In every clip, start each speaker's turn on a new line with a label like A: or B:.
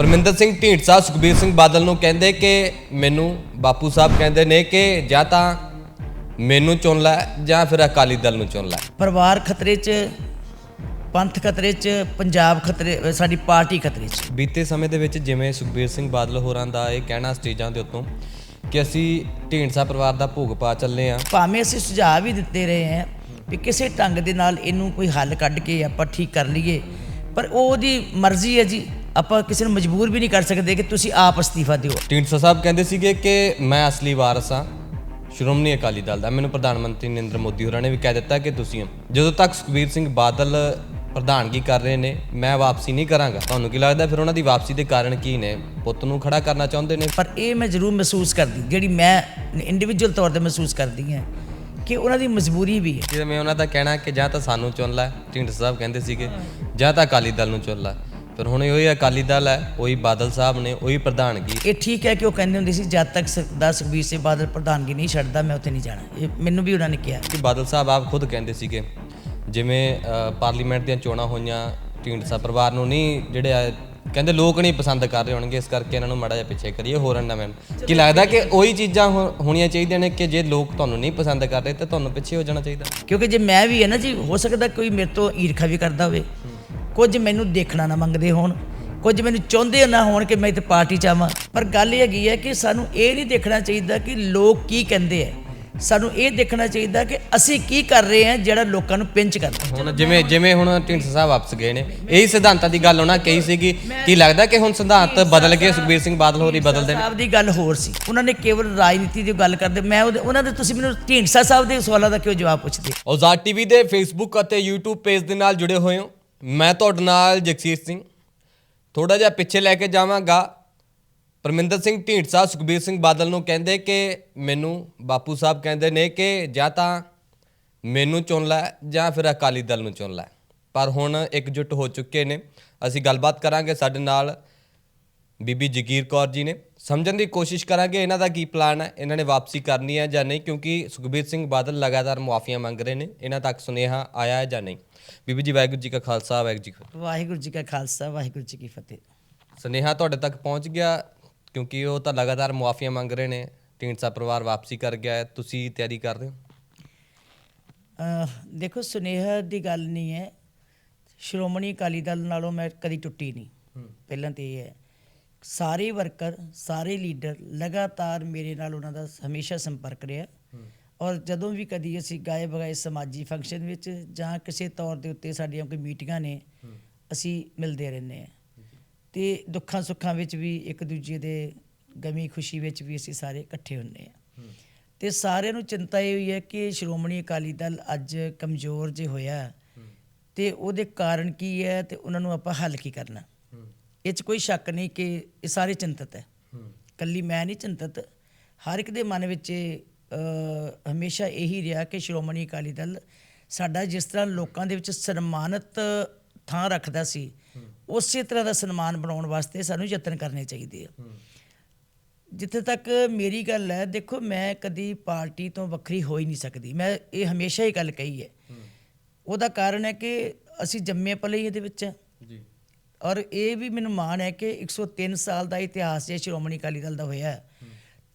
A: ਪਰਮਿੰਦਰ ਸਿੰਘ ਢੀਂਡਸਾ ਸੁਖਬੀਰ ਸਿੰਘ ਬਾਦਲ ਨੂੰ ਕਹਿੰਦੇ ਕਿ ਮੈਨੂੰ ਬਾਪੂ ਸਾਹਿਬ ਕਹਿੰਦੇ ਨੇ ਕਿ ਜਾਂ ਤਾਂ ਮੈਨੂੰ ਚੁਣ ਲੈ ਜਾਂ ਫਿਰ ਅਕਾਲੀ ਦਲ ਨੂੰ ਚੁਣ ਲੈ।
B: ਪਰਿਵਾਰ ਖਤਰੇ 'ਚ ਪੰਥ ਖਤਰੇ 'ਚ ਪੰਜਾਬ ਖਤਰੇ ਸਾਡੀ ਪਾਰਟੀ ਖਤਰੇ 'ਚ।
A: ਬੀਤੇ ਸਮੇਂ ਦੇ ਵਿੱਚ ਜਿਵੇਂ ਸੁਖਬੀਰ ਸਿੰਘ ਬਾਦਲ ਹੋਰਾਂ ਦਾ ਇਹ ਕਹਿਣਾ ਸਟੇਜਾਂ ਦੇ ਉੱਤੋਂ ਕਿ ਅਸੀਂ ਢੀਂਡਸਾ ਪਰਿਵਾਰ ਦਾ ਭੋਗ ਪਾ ਚੱਲੇ ਆ
B: ਭਾਵੇਂ ਅਸੀਂ ਸੁਝਾਅ ਵੀ ਦਿੱਤੇ ਰਹੇ ਹਾਂ ਵੀ ਕਿਸੇ ਢੰਗ ਦੇ ਨਾਲ ਇਹਨੂੰ ਕੋਈ ਹੱਲ ਕੱਢ ਕੇ ਆਪਾਂ ਠੀਕ ਕਰ ਲਈਏ ਪਰ ਉਹ ਉਹਦੀ ਮਰਜ਼ੀ ਹੈ ਜੀ। ਆਪਾਂ ਕਿਸੇ ਨੂੰ ਮਜਬੂਰ ਵੀ ਨਹੀਂ ਕਰ ਸਕਦੇ ਕਿ ਤੁਸੀਂ ਆਪ ਅਸਤੀਫਾ ਦਿਓ।
A: ਢੀਂਡਸਾ ਸਾਹਿਬ ਕਹਿੰਦੇ ਸੀਗੇ ਕਿ ਮੈਂ ਅਸਲੀ ਵਾਰਸ ਹਾਂ। ਸ਼੍ਰੋਮਣੀ ਅਕਾਲੀ ਦਲ ਦਾ। ਮੈਨੂੰ ਪ੍ਰਧਾਨ ਮੰਤਰੀ ਨਰਿੰਦਰ ਮੋਦੀ ਹੋਰਾਂ ਨੇ ਵੀ ਕਹਿ ਦਿੱਤਾ ਕਿ ਤੁਸੀਂ ਜਦੋਂ ਤੱਕ ਸੁਖਬੀਰ ਸਿੰਘ ਬਾਦਲ ਪ੍ਰਧਾਨਗੀ ਕਰ ਰਹੇ ਨੇ ਮੈਂ ਵਾਪਸੀ ਨਹੀਂ ਕਰਾਂਗਾ। ਤੁਹਾਨੂੰ ਕੀ ਲੱਗਦਾ ਫਿਰ ਉਹਨਾਂ ਦੀ ਵਾਪਸੀ ਦੇ ਕਾਰਨ ਕੀ ਨੇ? ਪੁੱਤ ਨੂੰ ਖੜਾ ਕਰਨਾ ਚਾਹੁੰਦੇ ਨੇ?
B: ਪਰ ਇਹ ਮੈਂ ਜ਼ਰੂਰ ਮਹਿਸੂਸ ਕਰਦੀ ਜਿਹੜੀ ਮੈਂ ਇੰਡੀਵਿਜੂਅਲ ਤੌਰ ਤੇ ਮਹਿਸੂਸ ਕਰਦੀ ਹਾਂ ਕਿ ਉਹਨਾਂ ਦੀ ਮਜਬੂਰੀ ਵੀ ਹੈ।
A: ਜਿਵੇਂ ਉਹਨਾਂ ਦਾ ਕਹਿਣਾ ਕਿ ਜਾਂ ਤਾਂ ਸਾਨੂੰ ਚੁਣ ਲੈ ਢੀਂਡਸਾ ਸਾਹਿਬ ਕਹਿੰਦੇ ਸੀਗੇ ਜਾਂ ਤਾਂ ਅਕਾਲੀ ਦਲ ਨੂੰ ਚੁਣ ਲੈ। ਫਿਰ ਹੁਣ ਉਹੀ ਅਕਾਲੀ ਦਲ ਹੈ ਉਹੀ ਬਾਦਲ ਸਾਹਿਬ ਨੇ ਉਹੀ ਪ੍ਰਧਾਨਗੀ।
B: ਇਹ ਠੀਕ ਹੈ ਕਿ ਉਹ ਕਹਿੰਦੇ ਹੁੰਦੇ ਸੀ ਜਦ ਤੱਕ ਸਰਦਾਰ ਸੁਖਬੀਰ ਸਿੰਘ ਬਾਦਲ ਪ੍ਰਧਾਨਗੀ ਨਹੀਂ ਛੱਡਦਾ ਮੈਂ ਉੱਥੇ ਨਹੀਂ ਜਾਣਾ। ਇਹ ਮੈਨੂੰ ਵੀ ਉਹਨਾਂ ਨੇ ਕਿਹਾ।
A: ਕਿ ਬਾਦਲ ਸਾਹਿਬ ਆਪ ਖੁਦ ਕਹਿੰਦੇ ਸੀਗੇ ਜਿਵੇਂ ਪਾਰਲੀਮੈਂਟ ਦੀਆਂ ਚੋਣਾਂ ਹੋਈਆਂ ਢੀਂਡਸਾ ਪਰਿਵਾਰ ਨੂੰ ਨਹੀਂ ਜਿਹੜੇ ਆ ਕਹਿੰਦੇ ਲੋਕ ਨਹੀਂ ਪਸੰਦ ਕਰ ਰਹੇ ਹੋਣਗੇ ਇਸ ਕਰਕੇ ਇਹਨਾਂ ਨੂੰ ਮਾੜਾ ਜਿਹਾ ਪਿੱਛੇ ਕਰੀਏ ਹੋਰਨ ਨਾ ਮੈਮ। ਕੀ ਲੱਗਦਾ ਕਿ ਉਹੀ ਚੀਜ਼ਾਂ ਹੋਣੀਆਂ ਚਾਹੀਦੀਆਂ ਨੇ ਕਿ ਜੇ ਲੋਕ ਤੁਹਾਨੂੰ ਨਹੀਂ ਪਸੰਦ ਕਰ ਰਹੇ ਤਾਂ ਤੁਹਾਨੂੰ ਪਿੱਛੇ ਹੋ ਜਾਣਾ ਚਾਹੀਦਾ?
B: ਕਿਉਂਕਿ ਜੇ ਮੈਂ ਵੀ ਹੈ ਨਾ ਜੀ ਹੋ ਸਕਦਾ ਕੋਈ ਮੇਰੇ ਤੋਂ ਈਰਖਾ ਵੀ ਕਰਦਾ ਹੋਵੇ। ਕੁਝ ਮੈਨੂੰ ਦੇਖਣਾ ਨਾ ਮੰਗਦੇ ਹੋਣ ਕੁਝ ਮੈਨੂੰ ਚਾਹੁੰਦੇ ਨਾ ਹੋਣ ਕਿ ਮੈਂ ਇੱਥੇ ਪਾਰਟੀ ਚ ਆਵਾਂ। ਪਰ ਗੱਲ ਇਹ ਹੈਗੀ ਹੈ ਕਿ ਸਾਨੂੰ ਇਹ ਨਹੀਂ ਦੇਖਣਾ ਚਾਹੀਦਾ ਕਿ ਲੋਕ ਕੀ ਕਹਿੰਦੇ ਆ। ਸਾਨੂੰ ਇਹ ਦੇਖਣਾ ਚਾਹੀਦਾ ਕਿ ਅਸੀਂ ਕੀ ਕਰ ਰਹੇ ਹਾਂ ਜਿਹੜਾ ਲੋਕਾਂ ਨੂੰ ਪਿੰਚ ਕਰਦਾ
A: ਹੁਣ ਜਿਵੇਂ ਜਿਵੇਂ ਹੁਣ ਢੀਂਡਸਾ ਸਾਹਿਬ ਵਾਪਸ ਗਏ ਨੇ ਇਹੀ ਸਿਧਾਂਤਾਂ ਦੀ ਗੱਲ ਉਹਨਾਂ ਕਹੀ ਸੀਗੀ ਕੀ ਲੱਗਦਾ ਕਿ ਹੁਣ ਸਿਧਾਂਤ ਬਦਲ ਗਏ ਸੁਖਬੀਰ ਸਿੰਘ ਬਾਦਲ ਹੋਰੀ ਬਦਲਦੇ ਨੇ।
B: ਸਾਹਿਬ ਦੀ ਗੱਲ ਹੋਰ ਸੀ। ਉਹਨਾਂ ਨੇ ਕੇਵਲ ਰਾਜਨੀਤੀ ਦੀ ਗੱਲ ਕਰਦੇ ਮੈਂ ਉਹਦੇ- ਉਹਨਾਂ ਦੇ ਤੁਸੀਂ ਮੈਨੂੰ ਢੀਂਡਸਾ ਸਾਹਿਬ ਦੇ ਸਵਾਲਾਂ ਦਾ ਕਿਉਂ ਜਵਾਬ ਪੁੱਛਦੇ?
A: ਔਜ਼ਾਦ ਟੀਵੀ ਦੇ ਫੇਸਬੁੱਕ ਅਤੇ YouTube ਪੇਜ ਦੇ ਨਾਲ ਜੁੜੇ ਹੋਏ ਹੋ। ਮੈਂ ਤੁਹਾਡੇ ਨਾਲ ਜਗਸੀਰ ਸਿੰਘ ਥੋੜਾ ਜਿਹਾ ਪਿੱਛੇ ਲੈ ਕੇ ਜਾਵਾਂਗਾ। ਪਰਮਿੰਦਰ ਸਿੰਘ ਢੀਂਡਸਾ ਸੁਖਬੀਰ ਸਿੰਘ ਬਾਦਲ ਨੂੰ ਕਹਿੰਦੇ ਕਿ ਮੈਨੂੰ ਬਾਪੂ ਸਾਹਿਬ ਕਹਿੰਦੇ ਨੇ ਕਿ ਜਾਂ ਤਾਂ ਮੈਨੂੰ ਚੁਣ ਲੈ ਜਾਂ ਫਿਰ ਅਕਾਲੀ ਦਲ ਨੂੰ ਚੁਣ ਲੈ। ਪਰ ਹੁਣ ਇਕਜੁੱਟ ਹੋ ਚੁੱਕੇ ਨੇ। ਅਸੀਂ ਗੱਲਬਾਤ ਕਰਾਂਗੇ ਸਾਡੇ ਨਾਲ ਬੀਬੀ ਜਗੀਰ ਕੌਰ ਜੀ ਨੇ। ਸਮਝਣ ਦੀ ਕੋਸ਼ਿਸ਼ ਕਰਾਂਗੇ ਇਹਨਾਂ ਦਾ ਕੀ ਪਲਾਨ ਹੈ, ਇਹਨਾਂ ਨੇ ਵਾਪਸੀ ਕਰਨੀ ਹੈ ਜਾਂ ਨਹੀਂ, ਕਿਉਂਕਿ ਸੁਖਬੀਰ ਸਿੰਘ ਬਾਦਲ ਲਗਾਤਾਰ ਮੁਆਫੀਆਂ ਮੰਗ ਰਹੇ ਨੇ। ਇਹਨਾਂ ਤੱਕ ਸੁਨੇਹਾ ਆਇਆ ਹੈ ਜਾਂ ਨਹੀਂ? ਬੀਬੀ ਜੀ ਵਾਹਿਗੁਰੂ ਜੀ ਕਾ ਖਾਲਸਾ ਵਾਹਿਗੁਰੂ ਜੀ ਕੀ ਫਤਿਹ।
B: ਵਾਹਿਗੁਰੂ ਜੀ ਕਾ ਖਾਲਸਾ ਵਾਹਿਗੁਰੂ ਜੀ ਕੀ ਫਤਿਹ।
A: ਸੁਨੇਹਾ ਤੁਹਾਡੇ ਤੱਕ ਪਹੁੰਚ ਗਿਆ ਕਿਉਂਕਿ ਉਹ ਤਾਂ ਲਗਾਤਾਰ ਮੁਆਫੀਆਂ ਮੰਗ ਰਹੇ ਨੇ ਢੀਂਡਸਾ ਪਰਿਵਾਰ ਵਾਪਸੀ ਕਰ ਗਿਆ ਹੈ ਤੁਸੀਂ ਤਿਆਰੀ ਕਰ ਰਹੇ ਹੋ?
B: ਅਹ ਦੇਖੋ ਸੁਨੇਹਾ ਦੀ ਗੱਲ ਨਹੀਂ ਹੈ। ਸ਼੍ਰੋਮਣੀ ਅਕਾਲੀ ਦਲ ਨਾਲੋਂ ਮੈਂ ਕਦੀ ਟੁੱਟੀ ਨਹੀਂ। ਪਹਿਲਾਂ ਤੇ ਇਹ ਹੈ ਸਾਰੇ ਵਰਕਰ ਸਾਰੇ ਲੀਡਰ ਲਗਾਤਾਰ ਮੇਰੇ ਨਾਲ ਉਹਨਾਂ ਦਾ ਹਮੇਸ਼ਾ ਸੰਪਰਕ ਰਿਹਾ। ਔਰ ਜਦੋਂ ਵੀ ਕਦੀ ਅਸੀਂ ਗਾਏ ਬਗਾਏ ਸਮਾਜੀ ਫੰਕਸ਼ਨ ਵਿੱਚ ਜਾਂ ਕਿਸੇ ਤੌਰ ਦੇ ਉੱਤੇ ਸਾਡੀਆਂ ਕੋਈ ਮੀਟਿੰਗਾਂ ਨੇ ਅਸੀਂ ਮਿਲਦੇ ਰਹਿੰਦੇ ਹਾਂ। ਤੇ ਦੁੱਖਾਂ ਸੁੱਖਾਂ ਵਿੱਚ ਵੀ ਇੱਕ ਦੂਜੇ ਦੇ ਗਮੀ ਖੁਸ਼ੀ ਵਿੱਚ ਵੀ ਅਸੀਂ ਸਾਰੇ ਇਕੱਠੇ ਹੁੰਦੇ ਹਾਂ। ਤੇ ਸਾਰਿਆਂ ਨੂੰ ਚਿੰਤਾ ਇਹ ਹੋਈ ਹੈ ਕਿ ਸ਼੍ਰੋਮਣੀ ਅਕਾਲੀ ਦਲ ਅੱਜ ਕਮਜ਼ੋਰ ਜੇ ਹੋਇਆ ਤੇ ਉਹਦੇ ਕਾਰਨ ਕੀ ਹੈ ਤੇ ਉਹਨਾਂ ਨੂੰ ਆਪਾਂ ਹੱਲ ਕੀ ਕਰਨਾ। ਇਹ 'ਚ ਕੋਈ ਸ਼ੱਕ ਨਹੀਂ ਕਿ ਇਹ ਸਾਰੇ ਚਿੰਤਤ ਹੈ। ਕੱਲੀ ਮੈਂ ਨਹੀਂ ਚਿੰਤਤ। ਹਰ ਇੱਕ ਦੇ ਮਨ ਵਿੱਚ ਇਹ, ਹਮੇਸ਼ਾ ਇਹੀ ਰਿਹਾ ਕਿ ਸ਼੍ਰੋਮਣੀ ਅਕਾਲੀ ਦਲ ਸਾਡਾ ਜਿਸ ਤਰ੍ਹਾਂ ਲੋਕਾਂ ਦੇ ਵਿੱਚ ਸਨਮਾਨਿਤ ਥਾਂ ਰੱਖਦਾ ਸੀ ਉਸੇ ਤਰ੍ਹਾਂ ਦਾ ਸਨਮਾਨ ਬਣਾਉਣ ਵਾਸਤੇ ਸਾਨੂੰ ਯਤਨ ਕਰਨੇ ਚਾਹੀਦੇ ਆ। ਜਿੱਥੇ ਤੱਕ ਮੇਰੀ ਗੱਲ ਹੈ ਦੇਖੋ ਮੈਂ ਕਦੀ ਪਾਰਟੀ ਤੋਂ ਵੱਖਰੀ ਹੋ ਹੀ ਨਹੀਂ ਸਕਦੀ। ਮੈਂ ਇਹ ਹਮੇਸ਼ਾ ਹੀ ਗੱਲ ਕਹੀ ਹੈ। ਉਹਦਾ ਕਾਰਨ ਹੈ ਕਿ ਅਸੀਂ ਜੰਮੇ ਪਲੇ ਹੀ ਇਹਦੇ ਵਿੱਚ
A: ਜੀ।
B: ਔਰ ਇਹ ਵੀ ਮੈਨੂੰ ਮਾਣ ਹੈ ਕਿ 103 ਸਾਲ ਦਾ ਇਤਿਹਾਸ ਜੇ ਸ਼੍ਰੋਮਣੀ ਅਕਾਲੀ ਦਲ ਦਾ ਹੋਇਆ ਹੈ,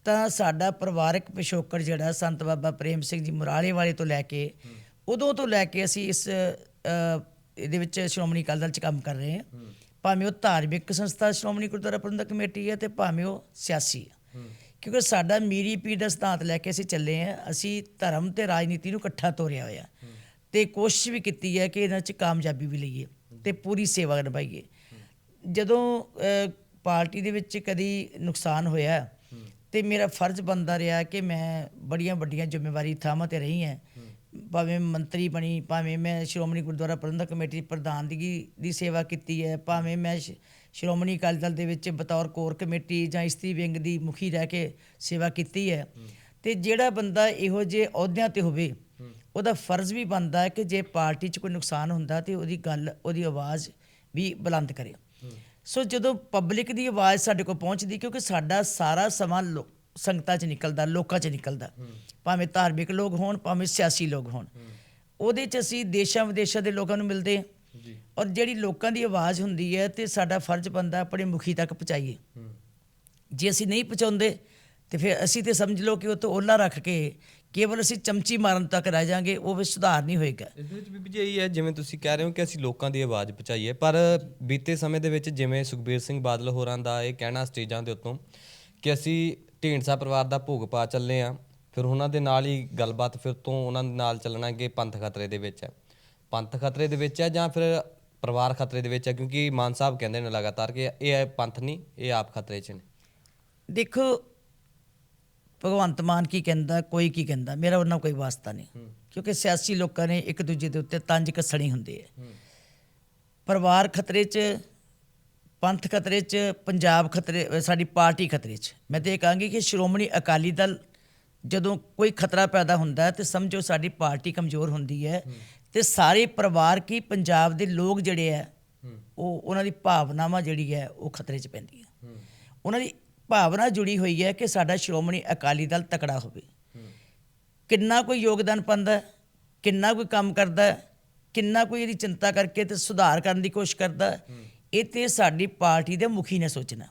B: ਤਾਂ ਸਾਡਾ ਪਰਿਵਾਰਕ ਪਿਛੋਕੜ ਜਿਹੜਾ ਸੰਤ ਬਾਬਾ ਪ੍ਰੇਮ ਸਿੰਘ ਜੀ ਮੁਰਾਲੇ ਵਾਲੇ ਤੋਂ ਲੈ ਕੇ ਉਦੋਂ ਤੋਂ ਲੈ ਕੇ ਅਸੀਂ ਇਸ ਇਹਦੇ ਵਿੱਚ ਸ਼੍ਰੋਮਣੀ ਅਕਾਲੀ ਦਲ 'ਚ ਕੰਮ ਕਰ ਰਹੇ ਹਾਂ। ਭਾਵੇਂ ਉਹ ਧਾਰਮਿਕ ਸੰਸਥਾ ਸ਼੍ਰੋਮਣੀ ਗੁਰਦੁਆਰਾ ਪ੍ਰਬੰਧਕ ਕਮੇਟੀ ਹੈ ਤੇ ਭਾਵੇਂ ਉਹ ਸਿਆਸੀ ਹੈ। ਕਿਉਂਕਿ ਸਾਡਾ ਮੀਰੀ ਪੀਰ ਦਾ ਸਿਧਾਂਤ ਲੈ ਕੇ ਅਸੀਂ ਚੱਲੇ ਹਾਂ, ਅਸੀਂ ਧਰਮ ਤੇ ਰਾਜਨੀਤੀ ਨੂੰ ਇਕੱਠਾ ਤੋਰਿਆ ਹੋਇਆ। ਤੇ ਕੋਸ਼ਿਸ਼ ਵੀ ਕੀਤੀ ਹੈ ਕਿ ਇਹਨਾਂ 'ਚ ਕਾਮਯਾਬੀ ਵੀ ਲਈਏ ਤੇ ਪੂਰੀ ਸੇਵਾ ਨਿਭਾਈਏ। ਜਦੋਂ ਪਾਰਟੀ ਦੇ ਵਿੱਚ ਕਦੀ ਨੁਕਸਾਨ ਹੋਇਆ ਤੇ ਮੇਰਾ ਫਰਜ਼ ਬਣਦਾ ਰਿਹਾ ਕਿ ਮੈਂ ਬੜੀਆਂ ਵੱਡੀਆਂ ਜ਼ਿੰਮੇਵਾਰੀ ਥਾਵਾਂ ਤੇ ਰਹੀ ਹਾਂ। ਭਾਵੇਂ ਮੰਤਰੀ ਬਣੀ, ਭਾਵੇਂ ਮੈਂ ਸ਼੍ਰੋਮਣੀ ਗੁਰਦੁਆਰਾ ਪ੍ਰਬੰਧਕ ਕਮੇਟੀ ਦੀ ਪ੍ਰਧਾਨਗੀ ਦੀ ਸੇਵਾ ਕੀਤੀ ਹੈ, ਭਾਵੇਂ ਮੈਂ ਸ਼੍ਰੋਮਣੀ ਅਕਾਲੀ ਦਲ ਦੇ ਵਿੱਚ ਬਤੌਰ ਕੋਰ ਕਮੇਟੀ ਜਾਂ ਇਸਤਰੀ ਵਿੰਗ ਦੀ ਮੁਖੀ ਰਹਿ ਕੇ ਸੇਵਾ ਕੀਤੀ ਹੈ। ਤੇ ਜਿਹੜਾ ਬੰਦਾ ਇਹੋ ਜਿਹੇ ਅਹੁਦਿਆਂ ਤੇ ਹੋਵੇ, ਉਹਦਾ ਫਰਜ਼ ਵੀ ਬਣਦਾ ਹੈ ਕਿ ਜੇ ਪਾਰਟੀ 'ਚ ਕੋਈ ਨੁਕਸਾਨ ਹੁੰਦਾ ਤੇ ਉਹਦੀ ਗੱਲ, ਉਹਦੀ ਆਵਾਜ਼ ਵੀ ਬੁਲੰਦ ਕਰੇ। ਸੋ ਜਦੋਂ ਪਬਲਿਕ ਦੀ ਆਵਾਜ਼ ਸਾਡੇ ਕੋਲ ਪਹੁੰਚਦੀ ਕਿਉਂਕਿ ਸਾਡਾ ਸਾਰਾ ਸਮਾਂ ਸੰਗਤਾਂ 'ਚ ਨਿਕਲਦਾ ਲੋਕਾਂ 'ਚ ਨਿਕਲਦਾ। ਭਾਵੇਂ ਧਾਰਮਿਕ ਲੋਕ ਹੋਣ ਭਾਵੇਂ ਸਿਆਸੀ ਲੋਕ ਹੋਣ। ਉਹਦੇ 'ਚ ਅਸੀਂ ਦੇਸ਼ਾਂ ਵਿਦੇਸ਼ਾਂ ਦੇ ਲੋਕਾਂ ਨੂੰ ਮਿਲਦੇ ਹਾਂ। ਔਰ ਜਿਹੜੀ ਲੋਕਾਂ ਦੀ ਆਵਾਜ਼ ਹੁੰਦੀ ਹੈ ਤੇ ਸਾਡਾ ਫਰਜ਼ ਬੰਦਾ ਆਪਣੇ ਮੁਖੀ ਤੱਕ ਪਹੁੰਚਾਈਏ। ਜੇ ਅਸੀਂ ਨਹੀਂ ਪਹੁੰਚਾਉਂਦੇ ਤੇ ਫਿਰ ਅਸੀਂ ਤੇ ਸਮਝ ਲਓ ਕਿ ਉਹ ਤੋਂ ਓਲਾ ਰੱਖ ਕੇ ਕੇਵਲ ਅਸੀਂ ਚਮਚੀ ਮਾਰਨ ਤੱਕ ਰਹਿ ਜਾਾਂਗੇ ਉਹ ਵੀ ਸੁਧਾਰ ਨਹੀਂ ਹੋਏਗਾ।
A: ਇਸ ਵਿੱਚ ਬੀਬੀ ਜੀ ਇਹੀ ਹੈ ਜਿਵੇਂ ਤੁਸੀਂ ਕਹਿ ਰਹੇ ਹੋ ਕਿ ਅਸੀਂ ਲੋਕਾਂ ਦੀ ਆਵਾਜ਼ ਪਹੁੰਚਾਈਏ ਪਰ ਬੀਤੇ ਸਮੇਂ ਦੇ ਵਿੱਚ ਜਿਵੇਂ ਸੁਖਬੀਰ ਸਿੰਘ ਬਾਦਲ ਹੋਰਾਂ ਦਾ ਇਹ ਕਹਿਣਾ ਸਟੇਜਾਂ ਦੇ ਉੱਤੋਂ ਕਿ ਅਸੀਂ ਢੀਂਡਸਾ ਪਰਿਵਾਰ ਦਾ ਭੋਗ ਪਾ ਚੱਲੇ ਆ ਫਿਰ ਉਹਨਾਂ ਦੇ ਨਾਲ ਹੀ ਗੱਲਬਾਤ ਫਿਰ ਤੋਂ ਉਹਨਾਂ ਦੇ ਨਾਲ ਚੱਲਣਾ ਕਿ ਪੰਥ ਖਤਰੇ ਦੇ ਵਿੱਚ ਹੈ। ਪੰਥ ਖਤਰੇ ਦੇ ਵਿੱਚ ਹੈ ਜਾਂ ਫਿਰ ਪਰਿਵਾਰ ਖਤਰੇ ਦੇ ਵਿੱਚ ਹੈ ਕਿਉਂਕਿ ਮਾਨ ਸਾਹਿਬ ਕਹਿੰਦੇ ਨੇ ਲਗਾਤਾਰ ਕਿ ਇਹ ਪੰਥ ਨਹੀਂ ਇਹ ਆਪ ਖਤਰੇ 'ਚ ਨੇ।
B: ਦੇਖੋ ਭਗਵੰਤ ਮਾਨ ਕੀ ਕਹਿੰਦਾ ਕੋਈ ਕੀ ਕਹਿੰਦਾ ਮੇਰਾ ਉਹਨਾਂ ਕੋਈ ਵਾਸਤਾ ਨਹੀਂ। ਕਿਉਂਕਿ ਸਿਆਸੀ ਲੋਕਾਂ ਨੇ ਇੱਕ ਦੂਜੇ ਦੇ ਉੱਤੇ ਤੰਜ ਕੱਸਣੀ ਹੁੰਦੀ ਹੈ। ਪਰਿਵਾਰ ਖਤਰੇ 'ਚ ਪੰਥ ਖਤਰੇ 'ਚ ਪੰਜਾਬ ਖਤਰੇ ਸਾਡੀ ਪਾਰਟੀ ਖਤਰੇ 'ਚ। ਮੈਂ ਤੇ ਇਹ ਕਹਾਂਗੀ ਕਿ ਸ਼੍ਰੋਮਣੀ ਅਕਾਲੀ ਦਲ ਜਦੋਂ ਕੋਈ ਖਤਰਾ ਪੈਦਾ ਹੁੰਦਾ ਤੇ ਸਮਝੋ ਸਾਡੀ ਪਾਰਟੀ ਕਮਜ਼ੋਰ ਹੁੰਦੀ ਹੈ ਤੇ ਸਾਰੇ ਪਰਿਵਾਰ ਕੀ ਪੰਜਾਬ ਦੇ ਲੋਕ ਜਿਹੜੇ ਹੈ ਉਹ ਉਹਨਾਂ ਦੀ ਭਾਵਨਾਵਾਂ ਜਿਹੜੀ ਹੈ ਉਹ ਖਤਰੇ 'ਚ ਪੈਂਦੀ ਹੈ। ਉਹਨਾਂ ਦੀ ਭਾਵਨਾ ਜੁੜੀ ਹੋਈ ਹੈ ਕਿ ਸਾਡਾ ਸ਼੍ਰੋਮਣੀ ਅਕਾਲੀ ਦਲ ਤਕੜਾ ਹੋਵੇ। ਕਿੰਨਾ ਕੋਈ ਯੋਗਦਾਨ ਪਾਉਂਦਾ ਕਿੰਨਾ ਕੋਈ ਕੰਮ ਕਰਦਾ ਕਿੰਨਾ ਕੋਈ ਇਹਦੀ ਚਿੰਤਾ ਕਰਕੇ ਤੇ ਸੁਧਾਰ ਕਰਨ ਦੀ ਕੋਸ਼ਿਸ਼ ਕਰਦਾ ਇਹ ਤੇ ਸਾਡੀ ਪਾਰਟੀ ਦੇ ਮੁਖੀ ਨੇ ਸੋਚਣਾ।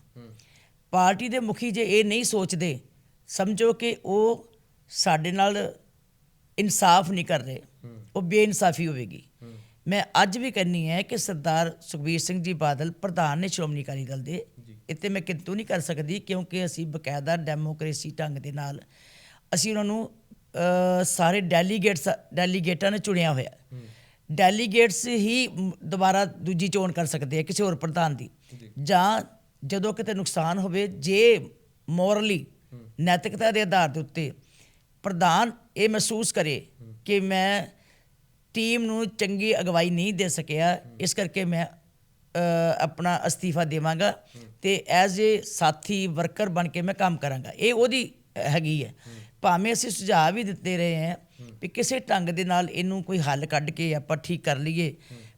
B: ਪਾਰਟੀ ਦੇ ਮੁਖੀ ਜੇ ਇਹ ਨਹੀਂ ਸੋਚਦੇ, ਸਮਝੋ ਕਿ ਉਹ ਸਾਡੇ ਨਾਲ ਇਨਸਾਫ ਨਹੀਂ ਕਰ ਰਹੇ, ਉਹ ਬੇਇਨਸਾਫੀ ਹੋਵੇਗੀ। ਮੈਂ ਅੱਜ ਵੀ ਕਹਿੰਨੀ ਹੈ ਕਿ ਸਰਦਾਰ ਸੁਖਬੀਰ ਸਿੰਘ ਜੀ ਬਾਦਲ ਪ੍ਰਧਾਨ ਨੇ ਸ਼੍ਰੋਮਣੀ ਅਕਾਲੀ ਦਲ ਦੇ ਇੱਥੇ ਮੈਂ ਕਿੰਤੂ ਨਹੀਂ ਕਰ ਸਕਦੀ ਕਿਉਂਕਿ ਅਸੀਂ ਬਕਾਇਦਾ ਡੈਮੋਕ੍ਰੇਸੀ ਢੰਗ ਦੇ ਨਾਲ ਅਸੀਂ ਉਹਨਾਂ ਨੂੰ ਸਾਰੇ ਡੈਲੀਗੇਟਸ ਡੈਲੀਗੇਟਾਂ ਨੇ ਚੁਣਿਆ ਹੋਇਆ। ਡੈਲੀਗੇਟਸ ਹੀ ਦੁਬਾਰਾ ਦੂਜੀ ਚੋਣ ਕਰ ਸਕਦੇ ਆ ਕਿਸੇ ਹੋਰ ਪ੍ਰਧਾਨ ਦੀ। ਜਾਂ। ਜਦੋਂ ਕਿਤੇ ਨੁਕਸਾਨ ਹੋਵੇ ਜੇ ਮੋਰਲੀ ਨੈਤਿਕਤਾ ਦੇ ਆਧਾਰ ਦੇ ਉੱਤੇ ਪ੍ਰਧਾਨ ਇਹ ਮਹਿਸੂਸ ਕਰੇ ਕਿ ਮੈਂ ਟੀਮ ਨੂੰ ਚੰਗੀ ਅਗਵਾਈ ਨਹੀਂ ਦੇ ਸਕਿਆ ਇਸ ਕਰਕੇ ਮੈਂ ਆਪਣਾ ਅਸਤੀਫਾ ਦੇਵਾਂਗਾ ਤੇ ਐਜ਼ ਏ ਸਾਥੀ ਵਰਕਰ ਬਣ ਕੇ ਮੈਂ ਕੰਮ ਕਰਾਂਗਾ। ਇਹ ਉਹਦੀ ਹੈਗੀ ਹੈ। ਭਾਵੇਂ ਅਸੀਂ ਸੁਝਾਅ ਵੀ ਦਿੱਤੇ ਰਹੇ ਹਾਂ ਵੀ ਕਿਸੇ ਢੰਗ ਦੇ ਨਾਲ ਇਹਨੂੰ ਕੋਈ ਹੱਲ ਕੱਢ ਕੇ ਆਪਾਂ ਠੀਕ ਕਰ ਲਈਏ,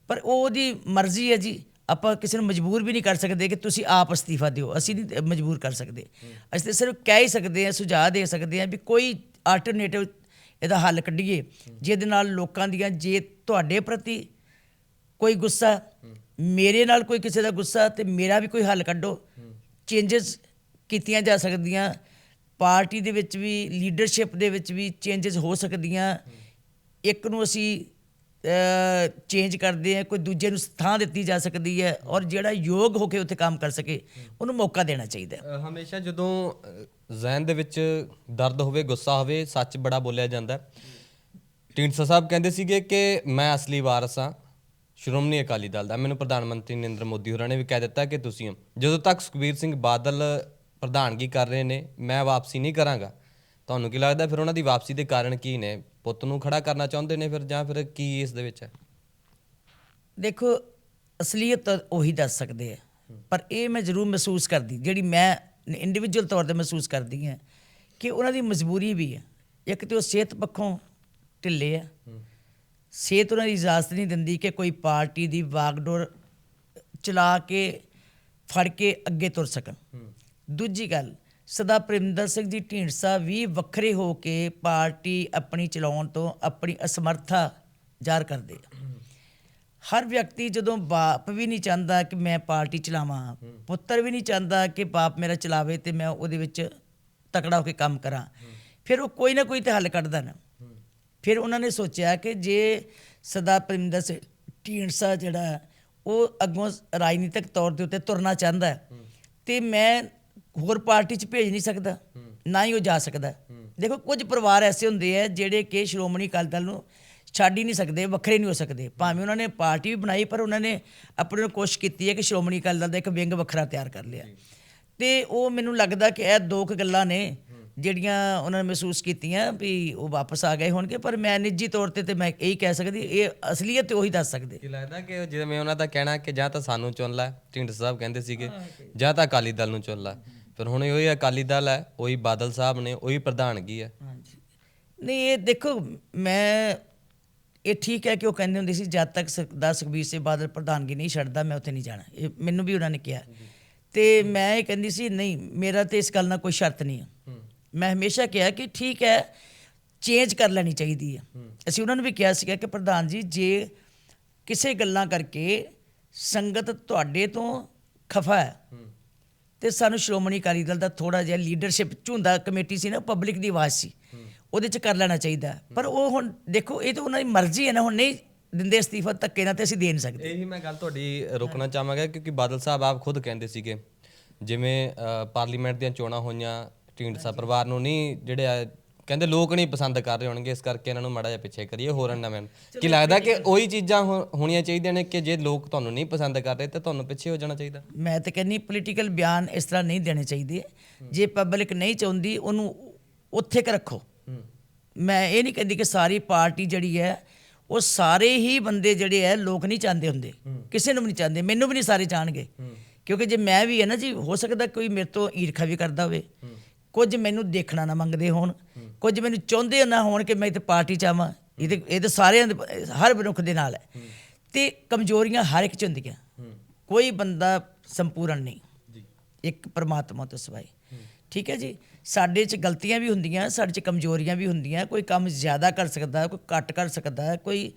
B: ਪਰ ਉਹ ਉਹਦੀ ਮਰਜ਼ੀ ਹੈ ਜੀ। ਆਪਾਂ ਕਿਸੇ ਨੂੰ ਮਜਬੂਰ ਵੀ ਨਹੀਂ ਕਰ ਸਕਦੇ ਕਿ ਤੁਸੀਂ ਆਪ ਅਸਤੀਫਾ ਦਿਓ। ਅਸੀਂ ਨਹੀਂ ਮਜਬੂਰ ਕਰ ਸਕਦੇ। ਅਸੀਂ ਤਾਂ ਸਿਰਫ ਕਹਿ ਹੀ ਸਕਦੇ ਹਾਂ, ਸੁਝਾਅ ਦੇ ਸਕਦੇ ਹਾਂ ਵੀ ਕੋਈ ਆਲਟਰਨੇਟਿਵ ਇਹਦਾ ਹੱਲ ਕੱਢੀਏ, ਜਿਹਦੇ ਨਾਲ ਲੋਕਾਂ ਦੀਆਂ ਜੇ ਤੁਹਾਡੇ ਪ੍ਰਤੀ ਕੋਈ ਗੁੱਸਾ ਮੇਰੇ ਨਾਲ ਕੋਈ ਕਿਸੇ ਦਾ ਗੁੱਸਾ ਤੇ ਮੇਰਾ ਵੀ ਕੋਈ ਹੱਲ ਕੱਢੋ। ਚੇਂਜਸ ਕੀਤੀਆਂ ਜਾ ਸਕਦੀਆਂ। ਪਾਰਟੀ ਦੇ ਵਿੱਚ ਵੀ ਲੀਡਰਸ਼ਿਪ ਦੇ ਵਿੱਚ ਵੀ ਚੇਂਜਸ ਹੋ ਸਕਦੀਆਂ। ਇੱਕ ਨੂੰ ਅਸੀਂ ਚੇਂਜ ਕਰਦੇ ਆ ਕੋਈ ਦੂਜੇ ਨੂੰ ਥਾਂ ਦਿੱਤੀ ਜਾ ਸਕਦੀ ਹੈ ਔਰ ਜਿਹੜਾ ਯੋਗ ਹੋ ਕੇ ਉੱਥੇ ਕੰਮ ਕਰ ਸਕੇ ਉਹਨੂੰ ਮੌਕਾ ਦੇਣਾ ਚਾਹੀਦਾ
A: ਹਮੇਸ਼ਾ ਜਦੋਂ ਅ, ਜ਼ਹਿਨ ਦੇ ਵਿੱਚ ਦਰਦ ਹੋਵੇ ਗੁੱਸਾ ਹੋਵੇ ਸੱਚ ਬੜਾ ਬੋਲਿਆ ਜਾਂਦਾ ਹੈ। ਢੀਂਡਸਾ ਸਾਹਿਬ ਕਹਿੰਦੇ ਸੀਗੇ ਕਿ ਮੈਂ ਅਸਲੀ ਵਾਰਸ ਹਾਂ। ਸ਼੍ਰੋਮਣੀ ਅਕਾਲੀ ਦਲ ਦਾ, ਮੈਨੂੰ ਪ੍ਰਧਾਨ ਮੰਤਰੀ ਨਰਿੰਦਰ ਮੋਦੀ ਹੋਰਾਂ ਨੇ ਵੀ ਕਹਿ ਦਿੱਤਾ ਕਿ ਤੁਸੀਂ ਜਦੋਂ ਤੱਕ ਸੁਖਬੀਰ ਸਿੰਘ ਬਾਦਲ ਪ੍ਰਧਾਨਗੀ ਕਰ ਰਹੇ ਨੇ, ਮੈਂ ਵਾਪਸੀ ਨਹੀਂ ਕਰਾਂਗਾ। ਤੁਹਾਨੂੰ ਕੀ ਲੱਗਦਾ ਫਿਰ ਉਹਨਾਂ ਦੀ ਵਾਪਸੀ ਦੇ ਕਾਰਨ ਕੀ ਨੇ? ਪੁੱਤ ਨੂੰ ਖੜਾ ਕਰਨਾ ਚਾਹੁੰਦੇ ਨੇ ਫਿਰ ਜਾਂ ਫਿਰ ਕੀ ਇਸ ਦੇ ਵਿੱਚ ਹੈ?
B: ਦੇਖੋ, ਅਸਲੀਅਤ ਤਾਂ ਉਹੀ ਦੱਸ ਸਕਦੇ ਆ, ਪਰ ਇਹ ਮੈਂ ਜ਼ਰੂਰ ਮਹਿਸੂਸ ਕਰਦੀ, ਜਿਹੜੀ ਮੈਂ ਇੰਡੀਵਿਜੂਅਲ ਤੌਰ ਤੇ ਮਹਿਸੂਸ ਕਰਦੀ ਹਾਂ, ਕਿ ਉਹਨਾਂ ਦੀ ਮਜਬੂਰੀ ਵੀ ਹੈ। ਇੱਕ ਤੇ ਉਹ ਸਿਹਤ ਪੱਖੋਂ ਢਿੱਲੇ ਆ ਸਿਹਤ ਉਹਨਾਂ ਦੀ ਇਜਾਜ਼ਤ ਨਹੀਂ ਦਿੰਦੀ ਕਿ ਕੋਈ ਪਾਰਟੀ ਦੀ ਵਾਗਡੋਰ ਚਲਾ ਕੇ ਫੜ ਕੇ ਅੱਗੇ ਤੁਰ ਸਕਣ। ਦੂਜੀ ਗੱਲ ਸਦਾ ਪ੍ਰਿੰਦਰ ਸਿੰਘ ਜੀ ਢੀਂਡਸਾ ਵੀ ਵੱਖਰੇ ਹੋ ਕੇ ਪਾਰਟੀ ਆਪਣੀ ਚਲਾਉਣ ਤੋਂ ਆਪਣੀ ਅਸਮਰਥਾ ਜ਼ਾਹਰ ਕਰਦੇ ਆ। ਹਰ ਵਿਅਕਤੀ ਜਦੋਂ ਬਾਪ ਵੀ ਨਹੀਂ ਚਾਹੁੰਦਾ ਕਿ ਮੈਂ ਪਾਰਟੀ ਚਲਾਵਾਂ ਪੁੱਤਰ ਵੀ ਨਹੀਂ ਚਾਹੁੰਦਾ ਕਿ ਬਾਪ ਮੇਰਾ ਚਲਾਵੇ ਤੇ ਮੈਂ ਉਹਦੇ ਵਿੱਚ ਤਕੜਾ ਹੋ ਕੇ ਕੰਮ ਕਰਾਂ ਫਿਰ ਉਹ ਕੋਈ ਨਾ ਕੋਈ ਤੇ ਹੱਲ ਕੱਢਦਾ ਨਾ। ਫਿਰ ਉਹਨਾਂ ਨੇ ਸੋਚਿਆ ਕਿ ਜੇ ਸਦਾ ਪਰਿੰਦਰ ਸਿੰਘ ਢੀਂਡਸਾ ਜਿਹੜਾ ਉਹ ਅੱਗੋਂ ਰਾਜਨੀਤਿਕ ਤੌਰ ਦੇ ਉੱਤੇ ਤੁਰਨਾ ਚਾਹੁੰਦਾ ਹੈ, ਤੇ ਮੈਂ ਹੋਰ ਪਾਰਟੀ 'ਚ ਭੇਜ ਨਹੀਂ ਸਕਦਾ ਨਾ ਹੀ ਉਹ ਜਾ ਸਕਦਾ ਦੇਖੋ ਕੁਝ ਪਰਿਵਾਰ ਐਸੇ ਹੁੰਦੇ ਆ ਜਿਹੜੇ ਕਿ ਸ਼੍ਰੋਮਣੀ ਅਕਾਲੀ ਦਲ ਨੂੰ ਛੱਡ ਹੀ ਨਹੀਂ ਸਕਦੇ ਵੱਖਰੇ ਨਹੀਂ ਹੋ ਸਕਦੇ। ਭਾਵੇਂ ਉਹਨਾਂ ਨੇ ਪਾਰਟੀ ਵੀ ਬਣਾਈ ਪਰ ਉਹਨਾਂ ਨੇ ਆਪਣੇ ਨੂੰ ਕੋਸ਼ਿਸ਼ ਕੀਤੀ ਹੈ ਕਿ ਸ਼੍ਰੋਮਣੀ ਅਕਾਲੀ ਦਲ ਦਾ ਇੱਕ ਵਿੰਗ ਵੱਖਰਾ ਤਿਆਰ ਕਰ ਲਿਆ। ਤੇ ਉਹ ਮੈਨੂੰ ਲੱਗਦਾ ਕਿ ਇਹ ਦੋ ਕੁ ਗੱਲਾਂ ਨੇ ਜਿਹੜੀਆਂ ਉਹਨਾਂ ਨੇ ਮਹਿਸੂਸ ਕੀਤੀਆਂ ਵੀ ਉਹ ਵਾਪਸ ਆ ਗਏ ਹੋਣਗੇ ਪਰ ਮੈਂ ਨਿੱਜੀ ਤੌਰ ਤੇ ਤੇ ਮੈਂ ਇਹੀ ਕਹਿ ਸਕਦੀ ਇਹ ਅਸਲੀਅਤ ਤੇ ਉਹੀ ਦੱਸ ਸਕਦੇ।
A: ਕੀ ਲੱਗਦਾ ਕਿ ਜਿਵੇਂ ਉਹਨਾਂ ਦਾ ਕਹਿਣਾ ਕਿ ਜਾਂ ਤਾਂ ਸਾਨੂੰ ਚੁਣ ਲੈ ਢਿੰਡਸਾ ਸਾਹਿਬ ਕਹਿੰਦੇ ਸੀਗੇ ਜਾਂ ਤਾਂ ਅਕਾਲੀ ਦਲ ਨੂੰ ਚੁਣ ਲੈ। ਫਿਰ ਹੁਣ ਉਹੀ ਅਕਾਲੀ ਦਲ ਹੈ ਉਹੀ ਬਾਦਲ ਸਾਹਿਬ ਨੇ ਉਹੀ ਪ੍ਰਧਾਨਗੀ ਹੈ।
B: ਹਾਂਜੀ। ਨਹੀਂ ਇਹ ਦੇਖੋ ਮੈਂ ਇਹ ਠੀਕ ਹੈ ਕਿ ਉਹ ਕਹਿੰਦੇ ਹੁੰਦੇ ਸੀ ਜਦ ਤੱਕ ਸਰਦਾਰ ਸੁਖਬੀਰ ਸਿੰਘ ਬਾਦਲ ਪ੍ਰਧਾਨਗੀ ਨਹੀਂ ਛੱਡਦਾ ਮੈਂ ਉੱਥੇ ਨਹੀਂ ਜਾਣਾ। ਇਹ ਮੈਨੂੰ ਵੀ ਉਹਨਾਂ ਨੇ ਕਿਹਾ। ਤੇ ਮੈਂ ਇਹ ਕਹਿੰਦੀ ਸੀ ਨਹੀਂ ਮੇਰਾ ਤੇ ਇਸ ਗੱਲ ਨਾਲ ਕੋਈ ਸ਼ਰਤ ਨਹੀਂ ਹੈ ਮੈਂ ਹਮੇਸ਼ਾ ਕਿਹਾ ਕਿ ਠੀਕ ਹੈ ਚੇਂਜ ਕਰ ਲੈਣੀ ਚਾਹੀਦੀ ਹੈ। ਅਸੀਂ ਉਹਨਾਂ ਨੂੰ ਵੀ ਕਿਹਾ ਸੀਗਾ ਕਿ ਪ੍ਰਧਾਨ ਜੀ ਜੇ ਕਿਸੇ ਗੱਲਾਂ ਕਰਕੇ ਸੰਗਤ ਤੁਹਾਡੇ ਤੋਂ ਖਫਾ ਹੈ ਤੇ ਸਾਨੂੰ ਸ਼੍ਰੋਮਣੀ ਅਕਾਲੀ ਦਲ ਦਾ ਥੋੜਾ ਜਿਹਾ ਲੀਡਰਸ਼ਿਪ ਝੁੰਦਾ ਕਮੇਟੀ ਸੀ ਨਾ ਪਬਲਿਕ ਦੀ ਆਵਾਜ਼ ਸੀ ਉਹਦੇ ਚ ਕਰ ਲੈਣਾ ਚਾਹੀਦਾ ਪਰ ਉਹ ਹੁਣ ਦੇਖੋ ਇਹ ਤਾਂ ਉਹਨਾਂ ਦੀ ਮਰਜ਼ੀ ਹੈ ਨਾ ਹੁਣ ਨਹੀਂ ਦਿੰਦੇ ਅਸਤੀਫਾ ਧੱਕੇ ਨਾਲ ਤੇ ਅਸੀਂ ਦੇ ਨਹੀਂ ਸਕਦੇ।
A: ਇਹੀ ਮੈਂ ਗੱਲ ਤੁਹਾਡੀ ਰੋਕਣਾ ਚਾਹਾਂਗਾ ਕਿਉਂਕਿ ਬਾਦਲ ਸਾਹਿਬ ਆਪ ਖੁਦ ਕਹਿੰਦੇ ਸੀਗੇ ਜਿਵੇਂ ਪਾਰਲੀਮੈਂਟ ਦੀਆਂ ਚੋਣਾਂ ਹੋਈਆਂ ਢੀਂਡਸਾ ਪਰਿਵਾਰ ਨੂੰ ਨਹੀਂ ਜਿਹੜੇ ਆ, ਕਹਿੰਦੇ ਲੋਕ ਨਹੀਂ ਪਸੰਦ ਕਰ ਰਹੇ ਹੋਣਗੇ ਇਸ ਕਰਕੇ ਇਹਨਾਂ ਨੂੰ ਮਾੜਾ ਜਿਹਾ ਪਿੱਛੇ ਕਰੀਏ ਹੋਰ ਨਾ। ਮੈਂ ਕੀ ਲੱਗਦਾ ਕਿ ਉਹੀ ਚੀਜ਼ਾਂ ਹੋ- ਹੋਣੀਆਂ ਚਾਹੀਦੀਆਂ ਨੇ ਕਿ ਜੇ ਲੋਕ ਤੁਹਾਨੂੰ ਨਹੀਂ ਪਸੰਦ ਕਰ ਰਹੇ ਤਾਂ ਤੁਹਾਨੂੰ ਪਿੱਛੇ ਹੋ ਜਾਣਾ ਚਾਹੀਦਾ।
B: ਮੈਂ ਤਾਂ ਕਹਿੰਨੀ ਪੋਲੀਟੀਕਲ ਬਿਆਨ ਇਸ ਤਰ੍ਹਾਂ ਨਹੀਂ ਦੇਣੇ ਚਾਹੀਦੇ। ਜੇ ਪਬਲਿਕ ਨਹੀਂ ਚਾਹੁੰਦੀ ਉਹਨੂੰ ਉੱਥੇ ਕ ਰੱਖੋ। ਮੈਂ ਇਹ ਨਹੀਂ ਕਹਿੰਦੀ ਕਿ ਸਾਰੀ ਪਾਰਟੀ ਜਿਹੜੀ ਹੈ ਉਹ ਸਾਰੇ ਹੀ ਬੰਦੇ ਜਿਹੜੇ ਹੈ ਲੋਕ ਨਹੀਂ ਚਾਹੁੰਦੇ ਹੁੰਦੇ। ਕਿਸੇ ਨੂੰ ਵੀ ਨਹੀਂ ਚਾਹੁੰਦੇ ਮੈਨੂੰ ਵੀ ਨਹੀਂ ਸਾਰੇ ਚਾਹਣਗੇ। ਕਿਉਂਕਿ ਜੇ ਮੈਂ ਵੀ ਹੈ ਨਾ ਜੀ ਹੋ ਸਕਦਾ ਕੋਈ ਮੇਰੇ ਤੋਂ ਈਰਖਾ ਵੀ ਕਰਦਾ ਹੋਵੇ। ਕੁਝ ਮੈਨੂੰ ਦੇਖਣਾ ਨਾ ਮੰਗਦੇ ਹੋਣ ਕੁਝ ਮੈਨੂੰ ਚਾਹੁੰਦੇ ਨਾ ਹੋਣ ਕਿ ਮੈਂ ਇੱਥੇ ਪਾਰਟੀ ਚ ਆਵਾਂ। ਇਹ ਤੇ ਇਹ ਤਾਂ ਸਾਰਿਆਂ ਦੇ ਹਰ ਮਨੁੱਖ ਦੇ ਨਾਲ ਹੈ। ਤੇ ਕਮਜ਼ੋਰੀਆਂ ਹਰ ਇੱਕ ਚ ਹੁੰਦੀਆਂ। ਕੋਈ ਬੰਦਾ ਸੰਪੂਰਨ ਨਹੀਂ। ਇੱਕ ਪਰਮਾਤਮਾ ਤੋਂ ਸਿਵਾਏ। ਠੀਕ ਹੈ ਜੀ? ਸਾਡੇ 'ਚ ਗਲਤੀਆਂ ਵੀ ਹੁੰਦੀਆਂ ਸਾਡੇ 'ਚ ਕਮਜ਼ੋਰੀਆਂ ਵੀ ਹੁੰਦੀਆਂ। ਕੋਈ ਕੰਮ ਜ਼ਿਆਦਾ ਕਰ ਸਕਦਾ ਹੈ, ਕੋਈ ਘੱਟ ਕਰ ਸਕਦਾ ਹੈ, ਕੋਈ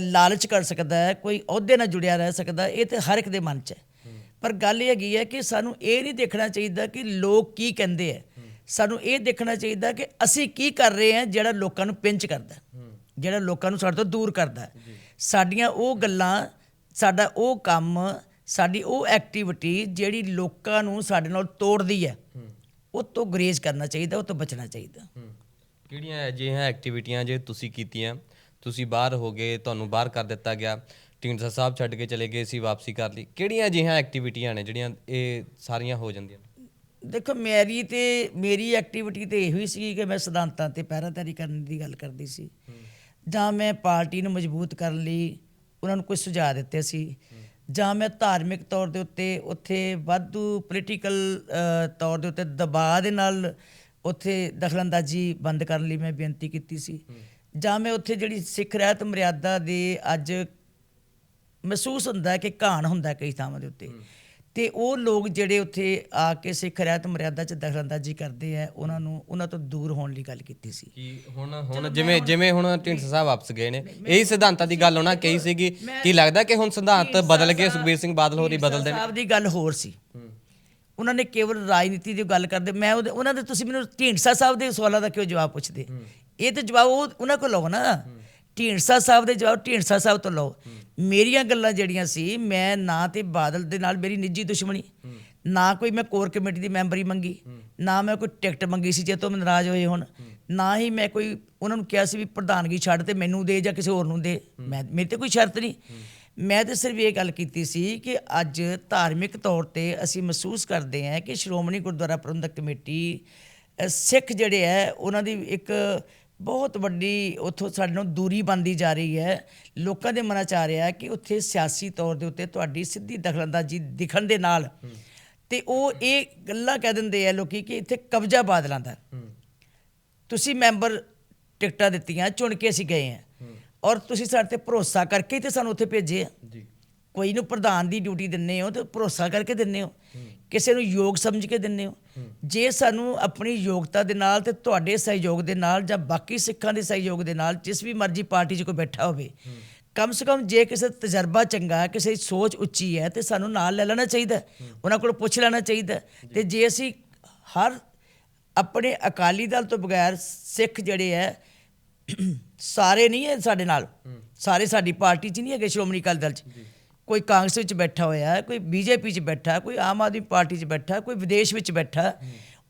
B: ਲਾਲਚ ਕਰ ਸਕਦਾ ਹੈ ਕੋਈ ਅਹੁਦੇ ਨਾਲ ਜੁੜਿਆ ਰਹਿ ਸਕਦਾ ਇਹ ਤੇ ਹਰ ਇੱਕ ਦੇ ਮਨ 'ਚ ਹੈ। ਪਰ ਗੱਲ ਇਹ ਹੈਗੀ ਹੈ ਕਿ ਸਾਨੂੰ ਇਹ ਨਹੀਂ ਦੇਖਣਾ ਚਾਹੀਦਾ ਕਿ ਲੋਕ ਕੀ ਕਹਿੰਦੇ ਆ ਸਾਨੂੰ ਇਹ ਦੇਖਣਾ ਚਾਹੀਦਾ ਕਿ ਅਸੀਂ ਕੀ ਕਰ ਰਹੇ ਹਾਂ ਜਿਹੜਾ ਲੋਕਾਂ ਨੂੰ ਪਿੰਚ ਕਰਦਾ ਜਿਹੜਾ ਲੋਕਾਂ ਨੂੰ ਸਾਡੇ ਤੋਂ ਦੂਰ ਕਰਦਾ। ਸਾਡੀਆਂ ਉਹ ਗੱਲਾਂ ਸਾਡਾ ਉਹ ਕੰਮ ਸਾਡੀ ਉਹ ਐਕਟੀਵਿਟੀ ਜਿਹੜੀ ਲੋਕਾਂ ਨੂੰ ਸਾਡੇ ਨਾਲ ਤੋੜਦੀ ਹੈ ਉਹ ਤੋਂ ਗਰੇਜ਼ ਕਰਨਾ ਚਾਹੀਦਾ ਉਹ ਤੋਂ ਬਚਣਾ ਚਾਹੀਦਾ।
A: ਕਿਹੜੀਆਂ ਅਜਿਹੀਆਂ ਐਕਟੀਵਿਟੀਆਂ ਜੇ ਤੁਸੀਂ ਕੀਤੀਆਂ ਤੁਸੀਂ ਬਾਹਰ ਹੋ ਗਏ ਤੁਹਾਨੂੰ ਬਾਹਰ ਕਰ ਦਿੱਤਾ ਗਿਆ ਢੀਂਡਸਾ ਸਾਹਿਬ ਛੱਡ ਕੇ ਚਲੇ ਗਏ ਸੀ ਵਾਪਸੀ ਕਰ ਲਈ ਕਿਹੜੀਆਂ ਅਜਿਹੀਆਂ ਐਕਟੀਵਿਟੀਆਂ ਨੇ ਜਿਹੜੀਆਂ ਇਹ ਸਾਰੀਆਂ ਹੋ ਜਾਂਦੀਆਂ
B: ਦੇਖੋ, ਮੇਰੀ ਤੇ, ਮੇਰੀ ਐਕਟੀਵਿਟੀ ਤੇ ਇਹੋ ਹੀ ਸੀ ਕਿ ਮੈਂ ਸਿਧਾਂਤਾਂ ਤੇ ਪਹਿਰਾਦਾਰੀ ਕਰਨ ਦੀ ਗੱਲ ਕਰਦੀ ਸੀ। ਜਾਂ ਮੈਂ ਪਾਰਟੀ ਨੂੰ ਮਜ਼ਬੂਤ ਕਰਨ ਲਈ ਉਹਨਾਂ ਨੂੰ ਕੁਝ ਸੁਝਾਅ ਦਿੱਤੇ ਸੀ। ਜਾਂ ਮੈਂ ਧਾਰਮਿਕ ਤੌਰ ਦੇ ਉੱਤੇ ਉੱਥੇ ਵਾਧੂ ਪੋਲੀਟੀਕਲ ਤੌਰ ਦੇ ਉੱਤੇ ਦਬਾਅ ਦੇ ਨਾਲ ਉੱਥੇ ਦਖਲਅੰਦਾਜ਼ੀ ਬੰਦ ਕਰਨ ਲਈ ਮੈਂ ਬੇਨਤੀ ਕੀਤੀ ਸੀ। ਜਾਂ ਮੈਂ ਉੱਥੇ ਜਿਹੜੀ ਸਿੱਖ ਰਹਿਤ ਮਰਿਆਦਾ ਦੇ ਅੱਜ ਮਹਿਸੂਸ ਹੁੰਦਾ ਕਿ ਘਾਣ ਹੁੰਦਾ ਕਈ ਥਾਵਾਂ ਦੇ ਉੱਤੇ। ਤੇ ਉਹ ਲੋਕ ਜਿਹੜੇ ਉੱਥੇ ਆ ਕੇ ਸਿੱਖ ਰਹਿਤ ਮਰਿਆਦਾ 'ਚ ਦਖਲਅੰਦਾਜ਼ੀ ਕਰਦੇ ਆ ਉਹਨਾਂ ਨੂੰ ਉਹਨਾਂ ਤੋਂ ਦੂਰ ਹੋਣ ਲਈ ਗੱਲ ਕੀਤੀ ਸੀ।
A: ਕਿ ਹੁਣ ਹੁਣ ਜਿਵੇਂ ਜਿਵੇਂ ਹੁਣ ਢੀਂਡਸਾ ਸਾਹਿਬ ਵਾਪਸ ਗਏ ਨੇ ਇਹੀ ਸਿਧਾਂਤਾਂ ਦੀ ਗੱਲ ਉਹਨਾਂ ਕਹੀ ਸੀਗੀ ਕੀ ਲੱਗਦਾ ਕਿ ਹੁਣ ਸਿਧਾਂਤ ਬਦਲ ਗਏ ਸੁਖਬੀਰ ਸਿੰਘ ਬਾਦਲ ਹੋਰੀ ਬਦਲ ਦੇਣ।
B: ਸਾਹਿਬ ਦੀ ਗੱਲ ਹੋਰ ਸੀ। ਉਹਨਾਂ ਨੇ ਕੇਵਲ ਰਾਜਨੀਤੀ ਦੀ ਗੱਲ ਕਰਦੇ ਮੈਂ ਉਹਨਾਂ ਦੇ ਤੁਸੀਂ ਮੈਨੂੰ ਢੀਂਡਸਾ ਸਾਹਿਬ ਦੇ ਸਵਾਲਾਂ ਦਾ ਕਿਉਂ ਜਵਾਬ ਪੁੱਛਦੇ? ਇਹ ਤੇ ਜਵਾਬ ਉਹ ਉਹਨਾਂ ਕੋਲ ਲਓ ਨਾ ਢੀਂਡਸਾ ਸਾਹਿਬ ਦੇ ਜਵਾਬ ਢੀਂਡਸਾ ਸਾਹਿਬ ਤੋਂ ਲਓ। ਮੇਰੀਆਂ ਗੱਲਾਂ ਜਿਹੜੀਆਂ ਸੀ, ਮੈਂ ਨਾ ਤੇ ਬਾਦਲ ਦੇ ਨਾਲ ਮੇਰੀ ਨਿੱਜੀ ਦੁਸ਼ਮਣੀ, ਨਾ ਕੋਈ ਮੈਂ ਕੋਰ ਕਮੇਟੀ ਦੀ ਮੈਂਬਰੀ ਮੰਗੀ, ਨਾ ਮੈਂ ਕੋਈ ਟਿਕਟ ਮੰਗੀ ਸੀ ਜੇ ਤੋਂ ਨਾਰਾਜ਼ ਹੋਏ ਹੁਣ, ਨਾ ਹੀ ਮੈਂ ਕੋਈ ਉਹਨਾਂ ਨੂੰ ਕਿਹਾ ਸੀ ਵੀ ਪ੍ਰਧਾਨਗੀ ਛੱਡ ਤੇ ਮੈਨੂੰ ਦੇ ਜਾਂ ਕਿਸੇ ਹੋਰ ਨੂੰ ਦੇ। ਮੈਂ ਮੇਰੀ ਤੇ ਕੋਈ ਸ਼ਰਤ ਨਹੀਂ। ਮੈਂ ਤਾਂ ਸਿਰਫ ਇਹ ਗੱਲ ਕੀਤੀ ਸੀ ਕਿ ਅੱਜ ਧਾਰਮਿਕ ਤੌਰ ਤੇ ਅਸੀਂ ਮਹਿਸੂਸ ਕਰਦੇ ਹਾਂ ਕਿ ਸ਼੍ਰੋਮਣੀ ਗੁਰਦੁਆਰਾ ਪ੍ਰਬੰਧਕ ਕਮੇਟੀ ਸਿੱਖ ਜਿਹੜੇ ਹੈ, ਉਹਨਾਂ ਦੀ ਇੱਕ ਬਹੁਤ ਵੱਡੀ ਉੱਥੋਂ ਸਾਡੇ ਨਾਲ ਦੂਰੀ ਬਣਦੀ ਜਾ ਰਹੀ ਹੈ। ਲੋਕਾਂ ਦੇ ਮਨਾਂ ਚ ਆ ਰਿਹਾ ਹੈ ਕਿ ਉੱਥੇ ਸਿਆਸੀ ਤੌਰ ਦੇ ਉੱਤੇ ਤੁਹਾਡੀ ਸਿੱਧੀ ਦਖਲਅੰਦਾਜ਼ੀ ਦਿਖਣ ਦੇ ਨਾਲ ਤੇ ਉਹ ਇਹ ਗੱਲਾਂ ਕਹਿ ਦਿੰਦੇ ਆ ਲੋਕੀ ਕਿ ਇੱਥੇ ਕਬਜ਼ਾ ਬਾਦਲਾਂ ਦਾ। ਤੁਸੀਂ ਮੈਂਬਰ ਟਿਕਟਾਂ ਦਿੱਤੀਆਂ ਚੁਣ ਕੇ ਅਸੀਂ ਗਏ ਆ ਔਰ ਤੁਸੀਂ ਸਾਡੇ ਤੇ ਭਰੋਸਾ ਕਰਕੇ ਤੇ ਸਾਨੂੰ ਉੱਥੇ ਭੇਜੇ ਆ।
A: ਜੀ।
B: ਕੋਈ ਨੂੰ ਪ੍ਰਧਾਨ ਦੀ ਡਿਊਟੀ ਦਿੰਨੇ ਹੋ ਤੇ ਭਰੋਸਾ ਕਰਕੇ ਦਿੰਨੇ ਹੋ। ਕਿਸੇ ਨੂੰ ਯੋਗ ਸਮਝ ਕੇ ਦਿੰਨੇ ਹੋ? ਜੇ ਸਾਨੂੰ ਆਪਣੀ ਯੋਗਤਾ ਦੇ ਨਾਲ ਤੇ ਤੁਹਾਡੇ ਸਹਿਯੋਗ ਦੇ ਨਾਲ ਜਾਂ ਬਾਕੀ ਸਿੱਖਾਂ ਦੇ ਸਹਿਯੋਗ ਦੇ ਨਾਲ ਜਿਸ ਵੀ ਮਰਜ਼ੀ ਪਾਰਟੀ 'ਚ ਕੋਈ ਬੈਠਾ ਹੋਵੇ ਕਮ ਸੇ ਕਮ ਜੇ ਕਿਸੇ ਦਾ ਤਜਰਬਾ ਚੰਗਾ ਹੈ ਕਿਸੇ ਦੀ ਸੋਚ ਉੱਚੀ ਹੈ ਤੇ ਸਾਨੂੰ ਨਾਲ ਲੈ ਲੈਣਾ ਚਾਹੀਦਾ। ਉਹਨਾਂ ਕੋਲ ਪੁੱਛ ਲੈਣਾ ਚਾਹੀਦਾ। ਤੇ ਜੇ ਅਸੀਂ ਹਰ ਆਪਣੇ ਅਕਾਲੀ ਦਲ ਤੋਂ ਬਗੈਰ ਸਿੱਖ ਜਿਹੜੇ ਹੈ ਸਾਰੇ ਨਹੀਂ ਹੈ ਸਾਡੇ ਨਾਲ। ਸਾਰੇ ਸਾਡੀ ਪਾਰਟੀ 'ਚ ਨਹੀਂ ਹੈਗੇ ਸ਼੍ਰੋਮਣੀ ਅਕਾਲੀ ਦਲ 'ਚ। ਕੋਈ ਕਾਂਗਰਸ ਵਿੱਚ ਬੈਠਾ ਹੋਇਆ ਹੈ, ਕੋਈ ਬੀਜੇਪੀ 'ਚ ਬੈਠਾ ਕੋਈ ਆਮ ਆਦਮੀ ਪਾਰਟੀ 'ਚ ਬੈਠਾ ਕੋਈ ਵਿਦੇਸ਼ ਵਿੱਚ ਬੈਠਾ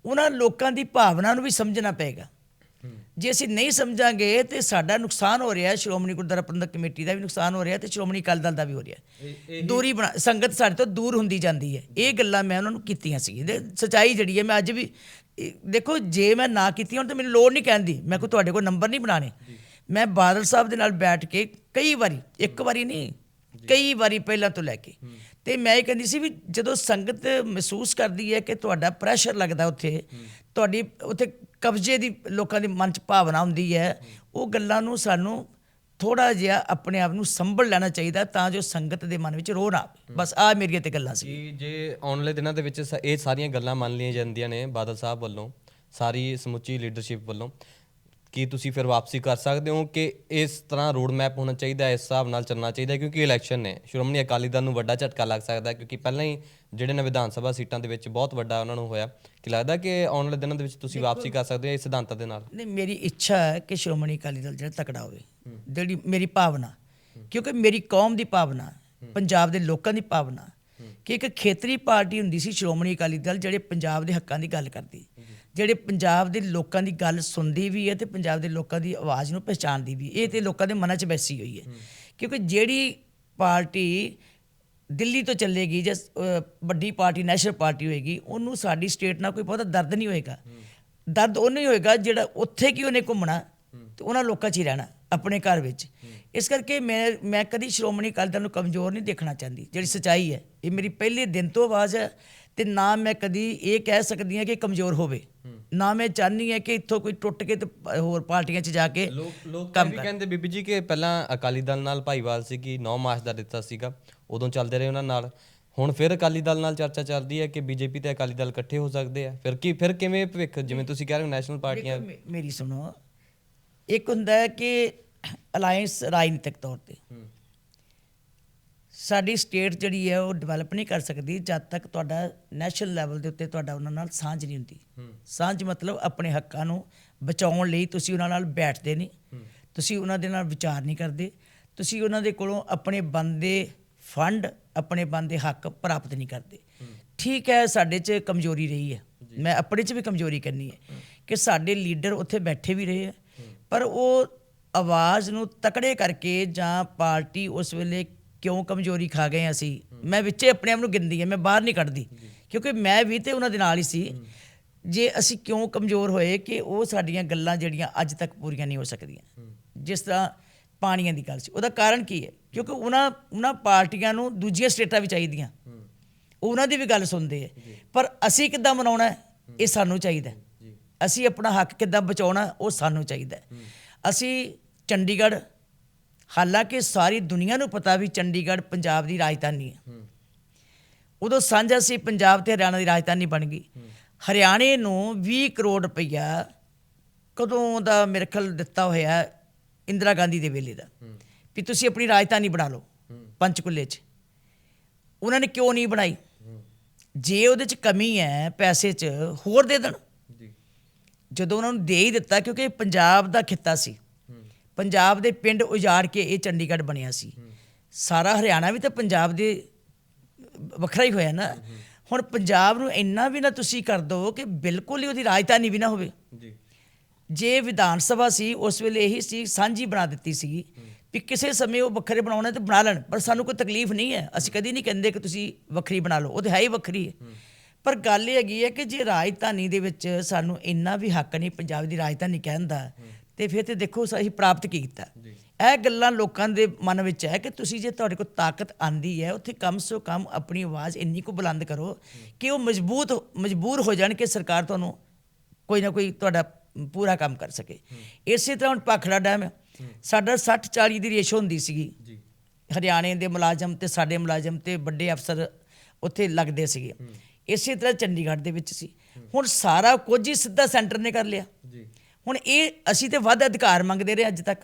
B: ਉਹਨਾਂ ਲੋਕਾਂ ਦੀ ਭਾਵਨਾ ਨੂੰ ਵੀ ਸਮਝਣਾ ਪਏਗਾ। ਜੇ ਅਸੀਂ ਨਹੀਂ ਸਮਝਾਂਗੇ ਤੇ ਸਾਡਾ ਨੁਕਸਾਨ ਹੋ ਰਿਹਾ ਹੈ ਸ਼੍ਰੋਮਣੀ ਗੁਰਦੁਆਰਾ ਪ੍ਰਬੰਧਕ ਕਮੇਟੀ ਦਾ ਵੀ ਨੁਕਸਾਨ ਹੋ ਰਿਹਾ ਤੇ ਸ਼੍ਰੋਮਣੀ ਅਕਾਲੀ ਦਲ ਦਾ ਵੀ ਹੋ ਰਿਹਾ। ਹੈ ਦੂਰੀ ਬਣਾ ਸੰਗਤ ਸਾਡੇ ਤੋਂ ਦੂਰ ਹੁੰਦੀ ਜਾਂਦੀ ਹੈ। ਇਹ ਗੱਲਾਂ ਮੈਂ ਉਹਨਾਂ ਨੂੰ ਕੀਤੀਆਂ ਸੀ। ਸਚਾਈ ਜਿਹੜੀ ਹੈ ਮੈਂ ਅੱਜ ਵੀ ਦੇਖੋ ਜੇ ਮੈਂ ਨਾ ਕੀਤੀ ਹੁਣ ਤਾਂ ਮੈਨੂੰ ਲੋੜ ਨਹੀਂ ਕਹਿੰਦੀ ਮੈਂ ਕੋਈ ਤੁਹਾਡੇ ਕੋਲ ਨੰਬਰ ਨਹੀਂ ਬਣਾਣੇ ਮੈਂ ਬਾਦਲ ਸਾਹਿਬ ਦੇ ਨਾਲ ਬੈਠ ਕੇ ਕਈ ਵਾਰੀ ਇੱਕ ਵਾਰੀ ਨਹੀਂ ਕਈ ਵਾਰੀ ਪਹਿਲਾਂ ਤੋਂ ਲੈ ਕੇ। ਤੇ ਮੈਂ ਇਹ ਕਹਿੰਦੀ ਸੀ ਵੀ ਜਦੋਂ ਸੰਗਤ ਮਹਿਸੂਸ ਕਰਦੀ ਹੈ ਕਿ ਤੁਹਾਡਾ ਪ੍ਰੈਸ਼ਰ ਲੱਗਦਾ ਉੱਥੇ ਤੁਹਾਡੀ ਉੱਥੇ ਕਬਜ਼ੇ ਦੀ ਲੋਕਾਂ ਦੇ ਮਨ 'ਚ ਭਾਵਨਾ ਹੁੰਦੀ ਹੈ ਉਹ ਗੱਲਾਂ ਨੂੰ ਸਾਨੂੰ ਥੋੜਾ ਜਿਹਾ ਆਪਣੇ ਆਪ ਨੂੰ ਸੰਭਲ ਲੈਣਾ ਚਾਹੀਦਾ ਤਾਂ ਜੋ ਸੰਗਤ ਦੇ ਮਨ ਵਿੱਚ ਰੋਹ ਨਾ ਆਵੇ। ਬਸ ਆ ਮੇਰੀਆਂ ਤੇ ਗੱਲਾਂ ਸੀ।
A: ਜੇ ਆਉਣ ਵਾਲੇ ਦਿਨਾਂ ਦੇ ਵਿੱਚ ਇਹ ਸਾਰੀਆਂ ਗੱਲਾਂ ਮੰਨ ਲਈਆਂ ਜਾਂਦੀਆਂ ਨੇ ਬਾਦਲ ਸਾਹਿਬ ਵੱਲੋਂ ਸਾਰੀ ਸਮੁੱਚੀ ਲੀਡਰਸ਼ਿਪ ਵੱਲੋਂ। ਕੀ ਤੁਸੀਂ ਫਿਰ ਵਾਪਸੀ ਕਰ ਸਕਦੇ ਹੋ ਕਿ ਇਸ ਤਰ੍ਹਾਂ ਰੋਡ ਮੈਪ ਹੋਣਾ ਚਾਹੀਦਾ ਹੈ ਇਸ ਹਿਸਾਬ ਨਾਲ ਚੱਲਣਾ ਚਾਹੀਦਾ ਹੈ ਕਿਉਂਕਿ ਇਲੈਕਸ਼ਨ ਨੇ। ਸ਼੍ਰੋਮਣੀ ਅਕਾਲੀ ਦਲ ਨੂੰ ਵੱਡਾ ਝਟਕਾ ਲੱਗ ਸਕਦਾ ਹੈ ਕਿਉਂਕਿ ਪਹਿਲਾਂ ਹੀ ਜਿਹੜੇ ਨੇ ਵਿਧਾਨ ਸਭਾ ਸੀਟਾਂ ਦੇ ਵਿੱਚ ਬਹੁਤ ਵੱਡਾ ਉਹਨਾਂ ਨੂੰ ਹੋਇਆ। ਕਿ ਲੱਗਦਾ ਕਿ ਆਉਣ ਵਾਲੇ ਦਿਨਾਂ ਦੇ ਵਿੱਚ ਤੁਸੀਂ ਵਾਪਸੀ ਕਰ ਸਕਦੇ ਹੋ ਇਸ ਸਿਧਾਂਤਾਂ ਦੇ ਨਾਲ?
B: ਨਹੀਂ ਮੇਰੀ ਇੱਛਾ ਹੈ ਕਿ ਸ਼੍ਰੋਮਣੀ ਅਕਾਲੀ ਦਲ ਜਿਹੜਾ ਤਕੜਾ ਹੋਵੇ। ਜਿਹੜੀ ਮੇਰੀ ਭਾਵਨਾ ਕਿਉਂਕਿ ਮੇਰੀ ਕੌਮ ਦੀ ਭਾਵਨਾ ਪੰਜਾਬ ਦੇ ਲੋਕਾਂ ਦੀ ਭਾਵਨਾ ਕਿ ਇੱਕ ਖੇਤਰੀ ਪਾਰਟੀ ਹੁੰਦੀ ਸੀ ਸ਼੍ਰੋਮਣੀ ਅਕਾਲੀ ਦਲ ਜਿਹੜੇ ਪੰਜਾਬ ਦੇ ਹੱਕਾਂ ਦੀ ਗੱਲ ਕਰਦੀ। ਜਿਹੜੇ ਪੰਜਾਬ ਦੇ ਲੋਕਾਂ ਦੀ ਗੱਲ ਸੁਣਦੀ ਵੀ ਹੈ ਤੇ ਪੰਜਾਬ ਦੇ ਲੋਕਾਂ ਦੀ ਆਵਾਜ਼ ਨੂੰ ਪਛਾਣਦੀ ਵੀ ਇਹ ਤੇ ਲੋਕਾਂ ਦੇ ਮਨਾਂ 'ਚ ਬੈਸੀ ਹੋਈ ਹੈ। ਕਿਉਂਕਿ ਜਿਹੜੀ ਪਾਰਟੀ ਦਿੱਲੀ ਤੋਂ ਚੱਲੇਗੀ ਜਾਂ ਵੱਡੀ ਪਾਰਟੀ, ਨੈਸ਼ਨਲ ਪਾਰਟੀ ਹੋਏਗੀ, ਉਹਨੂੰ ਸਾਡੀ ਸਟੇਟ ਨਾਲ ਕੋਈ ਬਹੁਤਾ ਦਰਦ ਨਹੀਂ ਹੋਏਗਾ। ਦਰਦ ਉਹਨੂੰ ਹੀ ਹੋਏਗਾ ਜਿਹੜਾ ਉੱਥੇ ਕੀ ਉਹਨੇ ਘੁੰਮਣਾ, ਤੇ ਉਹਨਾਂ ਲੋਕਾਂ 'ਚ ਹੀ ਰਹਿਣਾ। ਆਪਣੇ ਘਰ ਵਿੱਚ। ਇਸ ਕਰਕੇ ਮੈਂ ਮੈਂ ਕਦੀ ਸ਼੍ਰੋਮਣੀ ਅਕਾਲੀ ਦਲ ਨੂੰ ਕਮਜ਼ੋਰ ਨਹੀਂ ਦੇਖਣਾ ਚਾਹੁੰਦੀ। ਜਿਹੜੀ ਸਚਾਈ ਹੈ ਇਹ ਮੇਰੀ ਪਹਿਲੇ ਦਿਨ ਤੋਂ ਆਵਾਜ਼ ਹੈ ਤੇ ਨਾ ਮੈਂ ਕਦੀ ਇਹ ਕਹਿ ਸਕਦੀ ਹਾਂ ਕਿ ਕਮਜ਼ੋਰ ਹੋਵੇ। ਨਾ ਮੈਂ ਚਾਹਨੀ ਹੈ ਕਿ ਇੱਥੋਂ ਕੋਈ ਟੁੱਟ ਕੇ ਤੇ ਹੋਰ ਪਾਰਟੀਆਂ 'ਚ ਜਾ ਕੇ
A: ਲੋਕ ਵੀ ਕਹਿੰਦੇ ਬੀਬੀ ਜੀ ਕਿ ਪਹਿਲਾਂ ਅਕਾਲੀ ਦਲ ਨਾਲ ਭਾਈਵਾਲ ਸੀ ਕਿ 9 ਮਾਰਚ ਦਾ ਦਿੱਤਾ ਸੀਗਾ ਉਦੋਂ ਚੱਲਦੇ ਰਹੇ ਉਹਨਾਂ ਨਾਲ। ਹੁਣ ਫਿਰ ਅਕਾਲੀ ਦਲ ਨਾਲ ਚਰਚਾ ਚੱਲਦੀ ਹੈ ਕਿ ਬੀਜੇਪੀ ਤੇ ਅਕਾਲੀ ਦਲ ਇਕੱਠੇ ਹੋ ਸਕਦੇ ਆ। ਫਿਰ ਕੀ ਫਿਰ ਕਿਵੇਂ ਭਵਿੱਖ ਜਿਵੇਂ ਤੁਸੀਂ ਕਹਿ ਰਹੇ ਹੋ ਨੈਸ਼ਨਲ ਪਾਰਟੀਆਂ
B: ਮੇਰੀ ਸੁਣੋ ਇੱਕ ਹੁੰਦਾ ਹੈ ਕਿ ਅਲਾਈਅੰਸ ਰਾਜਨੀਤਿਕ ਤੌਰ ਤੇ। ਸਾਡੀ ਸਟੇਟ ਜਿਹੜੀ ਹੈ ਉਹ ਡਿਵੈਲਪ ਨਹੀਂ ਕਰ ਸਕਦੀ ਜਦ ਤੱਕ ਤੁਹਾਡਾ ਨੈਸ਼ਨਲ ਲੈਵਲ ਦੇ ਉੱਤੇ ਤੁਹਾਡਾ ਉਹਨਾਂ ਨਾਲ ਸਾਂਝ ਨਹੀਂ ਹੁੰਦੀ। ਸਾਂਝ ਮਤਲਬ ਆਪਣੇ ਹੱਕਾਂ ਨੂੰ ਬਚਾਉਣ ਲਈ ਤੁਸੀਂ ਉਹਨਾਂ ਨਾਲ ਬੈਠਦੇ ਨਹੀਂ। ਤੁਸੀਂ ਉਹਨਾਂ ਦੇ ਨਾਲ ਵਿਚਾਰ ਨਹੀਂ ਕਰਦੇ। ਤੁਸੀਂ ਉਹਨਾਂ ਦੇ ਕੋਲੋਂ ਆਪਣੇ ਬੰਦੇ ਫੰਡ ਆਪਣੇ ਬੰਦੇ ਹੱਕ ਪ੍ਰਾਪਤ ਨਹੀਂ ਕਰਦੇ। ਠੀਕ ਹੈ ਸਾਡੇ 'ਚ ਕਮਜ਼ੋਰੀ ਰਹੀ ਹੈ। ਮੈਂ ਆਪਣੇ 'ਚ ਵੀ ਕਮਜ਼ੋਰੀ ਕਰਨੀ ਹੈ। ਕਿ ਸਾਡੇ ਲੀਡਰ ਉੱਥੇ ਬੈਠੇ ਵੀ ਰਹੇ ਹੈ। ਪਰ ਉਹ ਆਵਾਜ਼ ਨੂੰ ਤਕੜੇ ਕਰਕੇ ਜਾਂ ਪਾਰਟੀ ਉਸ ਵੇਲੇ ਕਿਉਂ ਕਮਜ਼ੋਰੀ ਖਾ ਗਏ ਅਸੀਂ? ਮੈਂ ਵਿੱਚੇ ਆਪਣੇ ਆਪ ਨੂੰ ਗਿਣਦੀ ਹਾਂ, ਮੈਂ ਬਾਹਰ ਨਹੀਂ ਕੱਢਦੀ। ਕਿਉਂਕਿ ਮੈਂ ਵੀ ਤੇ ਉਹਨਾਂ ਦੇ ਨਾਲ ਹੀ ਸੀ। ਜੇ ਅਸੀਂ ਕਿਉਂ ਕਮਜ਼ੋਰ ਹੋਏ ਕਿ ਉਹ ਸਾਡੀਆਂ ਗੱਲਾਂ ਜਿਹੜੀਆਂ ਅੱਜ ਤੱਕ ਪੂਰੀਆਂ ਨਹੀਂ ਹੋ ਸਕਦੀਆਂ? ਜਿਸ ਤਰ੍ਹਾਂ ਪਾਣੀਆਂ ਦੀ ਗੱਲ ਸੀ। ਉਹਦਾ ਕਾਰਨ ਕੀ ਹੈ? ਕਿਉਂਕਿ ਉਹਨਾਂ ਉਹਨਾਂ ਪਾਰਟੀਆਂ ਨੂੰ ਦੂਜੀਆਂ ਸਟੇਟਾਂ ਵੀ ਚਾਹੀਦੀਆਂ। ਉਹਨਾਂ ਦੀ ਵੀ ਗੱਲ ਸੁਣਦੇ ਹੈ ਪਰ ਅਸੀਂ ਕਿੱਦਾਂ ਮਨਾਉਣਾ ਇਹ ਸਾਨੂੰ ਚਾਹੀਦਾ ਅਸੀਂ ਆਪਣਾ ਹੱਕ ਕਿੱਦਾਂ ਬਚਾਉਣਾ ਉਹ ਸਾਨੂੰ ਚਾਹੀਦਾ। ਅਸੀਂ ਚੰਡੀਗੜ੍ਹ ਹਾਲਾਂਕਿ ਸਾਰੀ ਦੁਨੀਆ ਨੂੰ ਪਤਾ ਵੀ ਚੰਡੀਗੜ੍ਹ ਪੰਜਾਬ ਦੀ ਰਾਜਧਾਨੀ ਹੈ। ਉਦੋਂ ਸਾਂਝਾ ਸੀ ਪੰਜਾਬ ਤੇ ਹਰਿਆਣਾ ਦੀ ਰਾਜਧਾਨੀ ਬਣ ਗਈ। ਹਰਿਆਣੇ ਨੂੰ 20 ਕਰੋੜ ਰੁਪਈਆ ਕਦੋਂ ਦਾ ਮੇਰੇ ਖਿਆਲ ਦਿੱਤਾ ਹੋਇਆ ਇੰਦਰਾ ਗਾਂਧੀ ਦੇ ਵੇਲੇ ਦਾ। ਵੀ ਤੁਸੀਂ ਆਪਣੀ ਰਾਜਧਾਨੀ ਬਣਾ ਲਓ ਪੰਚਕੁਲੇ 'ਚ। ਉਹਨਾਂ ਨੇ ਕਿਉਂ ਨਹੀਂ ਬਣਾਈ? ਜੇ ਉਹਦੇ 'ਚ ਕਮੀ ਹੈ ਪੈਸੇ 'ਚ ਹੋਰ ਦੇ ਦੇਣ। ਜਦੋਂ ਉਹਨਾਂ ਨੂੰ ਦੇ ਹੀ ਦਿੱਤਾ ਕਿਉਂਕਿ ਇਹ ਪੰਜਾਬ ਦਾ ਖਿੱਤਾ ਸੀ। ਪੰਜਾਬ ਦੇ ਪਿੰਡ ਉਜਾੜ ਕੇ ਇਹ ਚੰਡੀਗੜ੍ਹ ਬਣਿਆ ਸੀ। ਸਾਰਾ ਹਰਿਆਣਾ ਵੀ ਤਾਂ ਪੰਜਾਬ ਦੇ ਵੱਖਰਾ ਹੀ ਹੋਇਆ ਨਾ। ਹੁਣ ਪੰਜਾਬ ਨੂੰ ਇੰਨਾ ਵੀ ਨਾ ਤੁਸੀਂ ਕਰ ਦਿਓ ਕਿ ਬਿਲਕੁਲ ਹੀ ਉਹਦੀ ਰਾਜਧਾਨੀ ਵੀ ਨਾ ਹੋਵੇ।
A: ਜੀ।
B: ਜੇ ਵਿਧਾਨ ਸਭਾ ਸੀ ਉਸ ਵੇਲੇ ਇਹੀ ਸੀ ਸਾਂਝੀ ਬਣਾ ਦਿੱਤੀ ਸੀਗੀ ਵੀ ਕਿਸੇ ਸਮੇਂ ਉਹ ਵੱਖਰੇ ਬਣਾਉਣਾ ਤੇ ਬਣਾ ਲੈਣ ਪਰ ਸਾਨੂੰ ਕੋਈ ਤਕਲੀਫ ਨਹੀਂ ਹੈ। ਅਸੀਂ ਕਦੀ ਨਹੀਂ ਕਹਿੰਦੇ ਕਿ ਤੁਸੀਂ ਵੱਖਰੀ ਬਣਾ ਲਓ। ਉਹ ਤੇ ਹੈ ਹੀ ਵੱਖਰੀ ਹੈ। ਪਰ ਗੱਲ ਇਹ ਹੈਗੀ ਹੈ ਕਿ ਜੇ ਰਾਜਧਾਨੀ ਦੇ ਵਿੱਚ ਸਾਨੂੰ ਇੰਨਾ ਵੀ ਹੱਕ ਨਹੀਂ ਪੰਜਾਬ ਦੀ ਰਾਜਧਾਨੀ ਕਹਿਣ ਦਾ ਤੇ ਫਿਰ ਤੇ ਦੇਖੋ ਅਸੀਂ ਪ੍ਰਾਪਤ ਕੀ ਕੀਤਾ। ਇਹ ਗੱਲਾਂ ਲੋਕਾਂ ਦੇ ਮਨ ਵਿੱਚ ਹੈ ਕਿ ਤੁਸੀਂ ਜੇ ਤੁਹਾਡੇ ਕੋਲ ਤਾਕਤ ਆਂਦੀ ਹੈ ਉੱਥੇ ਕਮ ਸੋ ਕਮ ਆਪਣੀ ਆਵਾਜ਼ ਇੰਨੀ ਕੁ ਬੁਲੰਦ ਕਰੋ ਕਿ ਉਹ ਮਜ਼ਬੂਤ ਮਜਬੂਰ ਹੋ ਜਾਣ ਕਿ ਸਰਕਾਰ ਤੁਹਾਨੂੰ ਕੋਈ ਨਾ ਕੋਈ ਤੁਹਾਡਾ ਪੂਰਾ ਕੰਮ ਕਰ ਸਕੇ। ਇਸੇ ਤਰ੍ਹਾਂ ਹੁਣ ਭਾਖੜਾ ਡੈਮ ਸਾਡਾ 60 40 ਦੀ ਰੇਸ਼ੋ ਹੁੰਦੀ ਸੀਗੀ।
A: ਜੀ।
B: ਹਰਿਆਣੇ ਦੇ ਮੁਲਾਜ਼ਮ ਤੇ ਸਾਡੇ ਮੁਲਾਜ਼ਮ ਤੇ ਵੱਡੇ ਅਫਸਰ ਉੱਥੇ ਲੱਗਦੇ ਸੀਗੇ। ਇਸੇ ਤਰ੍ਹਾਂ ਚੰਡੀਗੜ੍ਹ ਦੇ ਵਿੱਚ ਸੀ। ਹੁਣ ਸਾਰਾ ਕੁਝ ਹੀ ਸਿੱਧਾ ਸੈਂਟਰ ਨੇ ਕਰ ਲਿਆ।
A: ਜੀ।
B: ਹੁਣ ਇਹ ਅਸੀਂ ਤੇ ਵੱਧ ਅਧਿਕਾਰ ਮੰਗਦੇ ਰਹੇ ਅੱਜ ਤੱਕ।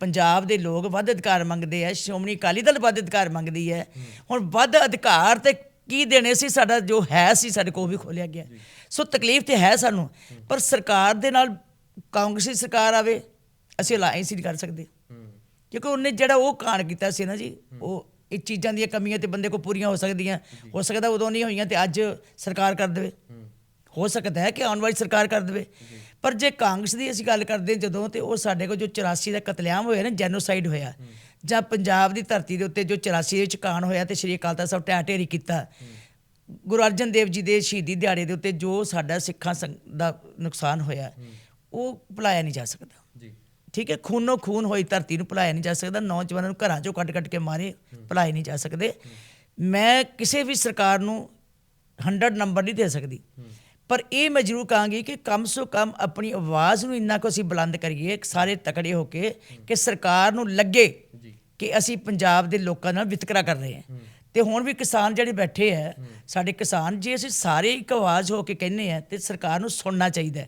B: ਪੰਜਾਬ ਦੇ ਲੋਕ ਵੱਧ ਅਧਿਕਾਰ ਮੰਗਦੇ ਆ ਸ਼੍ਰੋਮਣੀ ਅਕਾਲੀ ਦਲ ਵੱਧ ਅਧਿਕਾਰ ਮੰਗਦੀ ਹੈ। ਹੁਣ ਵੱਧ ਅਧਿਕਾਰ ਤੇ ਕੀ ਦੇਣੇ ਸੀ? ਸਾਡਾ ਜੋ ਹੈ ਸੀ ਸਾਡੇ ਕੋਲ ਵੀ ਖੋਲਿਆ ਗਿਆ। ਸੋ ਤਕਲੀਫ ਤੇ ਹੈ ਸਾਨੂੰ ਪਰ ਸਰਕਾਰ ਦੇ ਨਾਲ ਕਾਂਗਰਸੀ ਸਰਕਾਰ ਆਵੇ ਅਸੀਂ ਅਲਾਈਅੰਸ ਨਹੀਂ ਕਰ ਸਕਦੇ। ਕਿਉਂਕਿ ਉਹਨੇ ਜਿਹੜਾ ਉਹ ਕਾਂਡ ਕੀਤਾ ਸੀ ਨਾ ਜੀ ਉਹ ਇਹ ਚੀਜ਼ਾਂ ਦੀਆਂ ਕਮੀਆਂ ਤੇ ਬੰਦੇ ਕੋ ਪੂਰੀਆਂ ਹੋ ਸਕਦੀਆਂ। ਹੋ ਸਕਦਾ ਉਦੋਂ ਨਹੀਂ ਹੋਈਆਂ ਤੇ ਅੱਜ ਸਰਕਾਰ ਕਰ ਦੇਵੇ। ਹੋ। ਸਕਦਾ ਹੈ ਕਿ ਆਉਣ ਵਾਲੀ ਸਰਕਾਰ ਕਰ ਦੇਵੇ। ਪਰ ਜੇ ਕਾਂਗਰਸ ਦੀ ਅਸੀਂ ਗੱਲ ਕਰਦੇ ਹਾਂ ਜਦੋਂ ਤੇ ਉਹ ਸਾਡੇ ਕੋਲ ਜੋ 84 ਦਾ ਕਤਲੇਆਮ ਹੋਇਆ ਨਾ ਜੈਨੋਸਾਈਡ ਹੋਇਆ। ਜਾਂ ਪੰਜਾਬ ਦੀ ਧਰਤੀ ਦੇ ਉੱਤੇ ਜੋ 84 ਦੇ ਵਿੱਚ ਕਾਂਡ ਹੋਇਆ ਤੇ ਸ਼੍ਰੀ ਅਕਾਲ ਤਖਤ ਸਾਹਿਬ ਢਹਿ ਢੇਰੀ ਕੀਤਾ। ਗੁਰੂ ਅਰਜਨ ਦੇਵ ਜੀ ਦੇ ਸ਼ਹੀਦੀ ਦਿਹਾੜੇ ਦੇ ਉੱਤੇ ਜੋ ਸਾਡਾ ਸਿੱਖਾਂ ਦਾ ਨੁਕਸਾਨ ਹੋਇਆ ਉਹ ਭੁਲਾਇਆ ਨਹੀਂ ਜਾ ਸਕਦਾ। ਠੀਕ ਹੈ ਖੂਨੋ ਖੂਨ ਹੋਈ ਧਰਤੀ ਨੂੰ ਭੁਲਾਇਆ ਨਹੀਂ ਜਾ ਸਕਦਾ ਨੌਜਵਾਨਾਂ ਨੂੰ ਘਰਾਂ ਚੋਂ ਕੱਢ ਕੇ ਮਾਰੇ ਭੁਲਾਏ ਨਹੀਂ ਜਾ ਸਕਦੇ। ਮੈਂ ਕਿਸੇ ਵੀ ਸਰਕਾਰ ਨੂੰ 100 ਨੰਬਰ ਨਹੀਂ ਦੇ ਸਕਦੀ। ਪਰ ਇਹ ਮੈਂ ਜ਼ਰੂਰ ਕਹਾਂਗੀ ਕਿ ਕਮ ਸੋ ਕਮ ਆਪਣੀ ਆਵਾਜ਼ ਨੂੰ ਇੰਨਾ ਕੁ ਅਸੀਂ ਬੁਲੰਦ ਕਰੀਏ ਸਾਰੇ ਤਕੜੇ ਹੋ ਕੇ ਕਿ ਸਰਕਾਰ ਨੂੰ ਲੱਗੇ ਕਿ ਅਸੀਂ ਪੰਜਾਬ ਦੇ ਲੋਕਾਂ ਨਾਲ ਵਿਤਕਰਾ ਕਰ ਰਹੇ ਹਾਂ। ਤੇ ਹੁਣ ਵੀ ਕਿਸਾਨ ਜਿਹੜੇ ਬੈਠੇ ਹੈ। ਸਾਡੇ ਕਿਸਾਨ ਜੇ ਅਸੀਂ ਸਾਰੇ ਇੱਕ ਆਵਾਜ਼ ਹੋ ਕੇ ਕਹਿੰਨੇ ਆ ਤੇ ਸਰਕਾਰ ਨੂੰ ਸੁਣਨਾ ਚਾਹੀਦਾ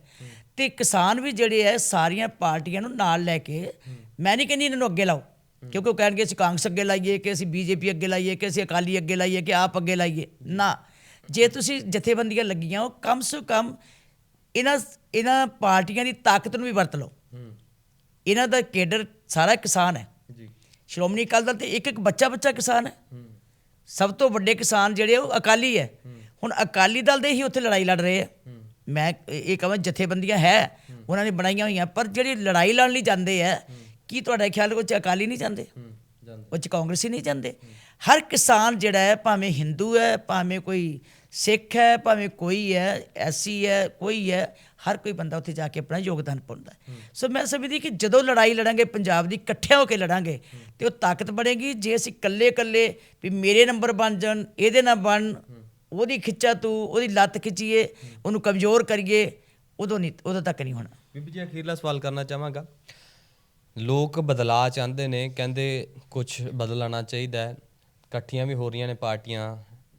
B: ਤੇ ਕਿਸਾਨ ਵੀ ਜਿਹੜੇ ਐ ਸਾਰੀਆਂ ਪਾਰਟੀਆਂ ਨੂੰ ਨਾਲ ਲੈ ਕੇ ਮੈਂ ਨਹੀਂ ਕਹਿੰਦੀ ਇਹਨਾਂ ਨੂੰ ਅੱਗੇ ਲਾਓ ਕਿਉਂਕਿ ਉਹ ਕਹਿਣਗੇ ਅਸੀਂ ਕਾਂਗਰਸ ਅੱਗੇ ਲਾਈਏ ਕਿ ਅਸੀਂ ਬੀਜੇਪੀ ਅੱਗੇ ਲਾਈਏ ਕਿ ਅਸੀਂ ਅਕਾਲੀ ਅੱਗੇ ਲਾਈਏ ਕਿ ਆਪ ਅੱਗੇ ਲਾਈਏ। ਨਾ ਜੇ ਤੁਸੀਂ ਜਥੇਬੰਦੀਆਂ ਲੱਗੀਆਂ ਉਹ ਕਮ ਸੇ ਕਮ ਇਹਨਾਂ ਇਹਨਾਂ ਪਾਰਟੀਆਂ ਦੀ ਤਾਕਤ ਨੂੰ ਵੀ ਵਰਤ ਲਓ। ਇਹਨਾਂ ਦਾ ਕੇਡਰ ਸਾਰਾ ਕਿਸਾਨ ਹੈ
A: ਜੀ।
B: ਸ਼੍ਰੋਮਣੀ ਅਕਾਲੀ ਦਲ ਤੇ ਇੱਕ ਇੱਕ ਬੱਚਾ ਬੱਚਾ ਕਿਸਾਨ ਹੈ। ਸਭ ਤੋਂ ਵੱਡੇ ਕਿਸਾਨ ਜਿਹੜੇ ਉਹ ਅਕਾਲੀ ਹੈ। ਹੁਣ ਅਕਾਲੀ ਦਲ ਦੇ ਹੀ ਉੱਥੇ ਲੜਾਈ ਲੜ ਰਹੇ ਆ ਮੈਂ ਇਹ ਕਹਾਂ ਜਥੇਬੰਦੀਆਂ ਹੈ ਉਹਨਾਂ ਨੇ ਬਣਾਈਆਂ ਹੋਈਆਂ ਪਰ ਜਿਹੜੇ ਲੜਾਈ ਲੜਨ ਲਈ ਜਾਂਦੇ ਆ ਕੀ ਤੁਹਾਡਾ ਖਿਆਲ ਚ ਅਕਾਲੀ ਨਹੀਂ ਜਾਂਦੇ? ਉਹ ਚ ਕਾਂਗਰਸੀ ਨਹੀਂ ਜਾਂਦੇ? ਹਰ ਕਿਸਾਨ ਜਿਹੜਾ ਹੈ ਭਾਵੇਂ ਹਿੰਦੂ ਹੈ ਭਾਵੇਂ ਕੋਈ ਸਿੱਖ ਹੈ ਭਾਵੇਂ ਕੋਈ ਹੈ ਐਸੀ ਹੈ ਕੋਈ ਹੈ ਹਰ ਕੋਈ ਬੰਦਾ ਉੱਥੇ ਜਾ ਕੇ ਆਪਣਾ ਯੋਗਦਾਨ ਪਾਉਂਦਾ। ਸੋ ਮੈਂ ਸਮਝਦੀ ਕਿ ਜਦੋਂ ਲੜਾਈ ਲੜਾਂਗੇ ਪੰਜਾਬ ਦੀ ਇਕੱਠੇ ਹੋ ਕੇ ਲੜਾਂਗੇ ਤੇ ਉਹ ਤਾਕਤ ਬਣੇਗੀ। ਜੇ ਅਸੀਂ ਇਕੱਲੇ ਇਕੱਲੇ ਵੀ ਮੇਰੇ ਨੰਬਰ ਬਣ ਜਾਣ ਇਹਦੇ ਨਾਲ ਬਣ ਉਹਦੀ ਖਿੱਚਾ ਤੂੰ, ਉਹਦੀ ਲੱਤ ਖਿੱਚੀਏ, ਉਹਨੂੰ ਕਮਜ਼ੋਰ ਕਰੀਏ, ਉਦੋਂ ਨਹੀਂ, ਉਦੋਂ ਤੱਕ ਨਹੀਂ ਹੋਣਾ।
A: ਬੀਬੀ ਜੀ ਅਖੀਰਲਾ ਸਵਾਲ ਕਰਨਾ ਚਾਹਾਂਗਾ। ਲੋਕ ਬਦਲਾਅ ਚਾਹੁੰਦੇ ਨੇ, ਕਹਿੰਦੇ ਕੁਝ ਬਦਲ ਆਉਣਾ ਚਾਹੀਦਾ ਹੈ। ਇਕੱਠੀਆਂ ਵੀ ਹੋ ਰਹੀਆਂ ਨੇ ਪਾਰਟੀਆਂ